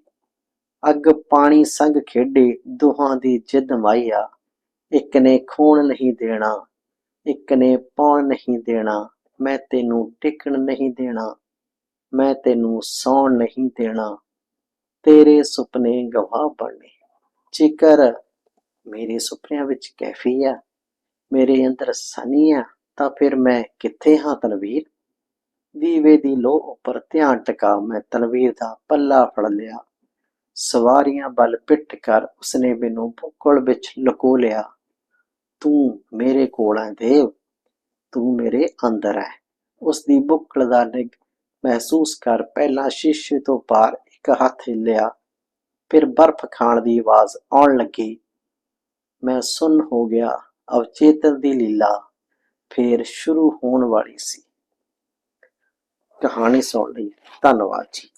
ਅੱਗ ਪਾਣੀ ਸੰਗ ਖੇਡੇ, ਦੋਹਾਂ ਦੀ ਜਿੱਦ ਮਾਈਆ ਇੱਕ ਨੇ ਖੂਨ ਨਹੀਂ ਦੇਣਾ, ਇੱਕ ਨੇ ਪਾਉਣ ਨਹੀਂ ਦੇਣਾ। ਮੈਂ ਤੈਨੂੰ ਟਿਕਣ ਨਹੀਂ ਦੇਣਾ, ਮੈਂ ਤੈਨੂੰ ਸੌਣ ਨਹੀਂ ਦੇਣਾ। ਤੇਰੇ ਸੁਪਨੇ ਗਵਾਹ ਬਣਨੇ। ਜੇਕਰ ਮੇਰੇ ਸੁਪਨਿਆਂ ਵਿੱਚ ਕੈਫੀ ਆ, ਮੇਰੇ ਅੰਦਰ ਸਨੀ ਆ, ਤਾਂ ਫਿਰ ਮੈਂ ਕਿੱਥੇ ਹਾਂ ਤਨਵੀਰ? ਦੀਵੇ ਦੀ ਲੋ ਉੱਪਰ ਧਿਆਨ ਟਿਕਾ, ਮੈਂ ਤਨਵੀਰ ਦਾ ਪੱਲਾ ਫੜ ਲਿਆ। ਸਵਾਰੀਆਂ ਵੱਲ ਪਿੱਟ ਕਰ ਉਸਨੇ ਮੈਨੂੰ ਬੁੱਕਲ ਵਿੱਚ ਲੁਕੋ ਲਿਆ। ਤੂੰ ਮੇਰੇ ਕੋਲ ਹੈ ਦੇਵ, ਤੂੰ ਮੇਰੇ ਅੰਦਰ ਹੈ ਉਸ ਦੀ ਬੁੱਕਲ ਦਾ ਨਿੱਘ ਮਹਿਸੂਸ ਕਰ ਪਹਿਲਾਂ ਸ਼ੀਸ਼ੇ ਤੋਂ ਪਾਰ ਇੱਕ ਹੱਥ ਹਿੱਲਿਆ। ਫਿਰ ਬਰਫ਼ ਖਾਣ ਦੀ ਆਵਾਜ਼ ਆਉਣ ਲੱਗੀ। ਮੈਂ ਸੁੰਨ ਹੋ ਗਿਆ, ਅਵਚੇਤਨ ਦੀ ਲੀਲਾ ਫੇਰ ਸ਼ੁਰੂ ਹੋਣ ਵਾਲੀ ਸੀ। ਕਹਾਣੀ ਸੁਣ ਲਈ। ਧੰਨਵਾਦ ਜੀ।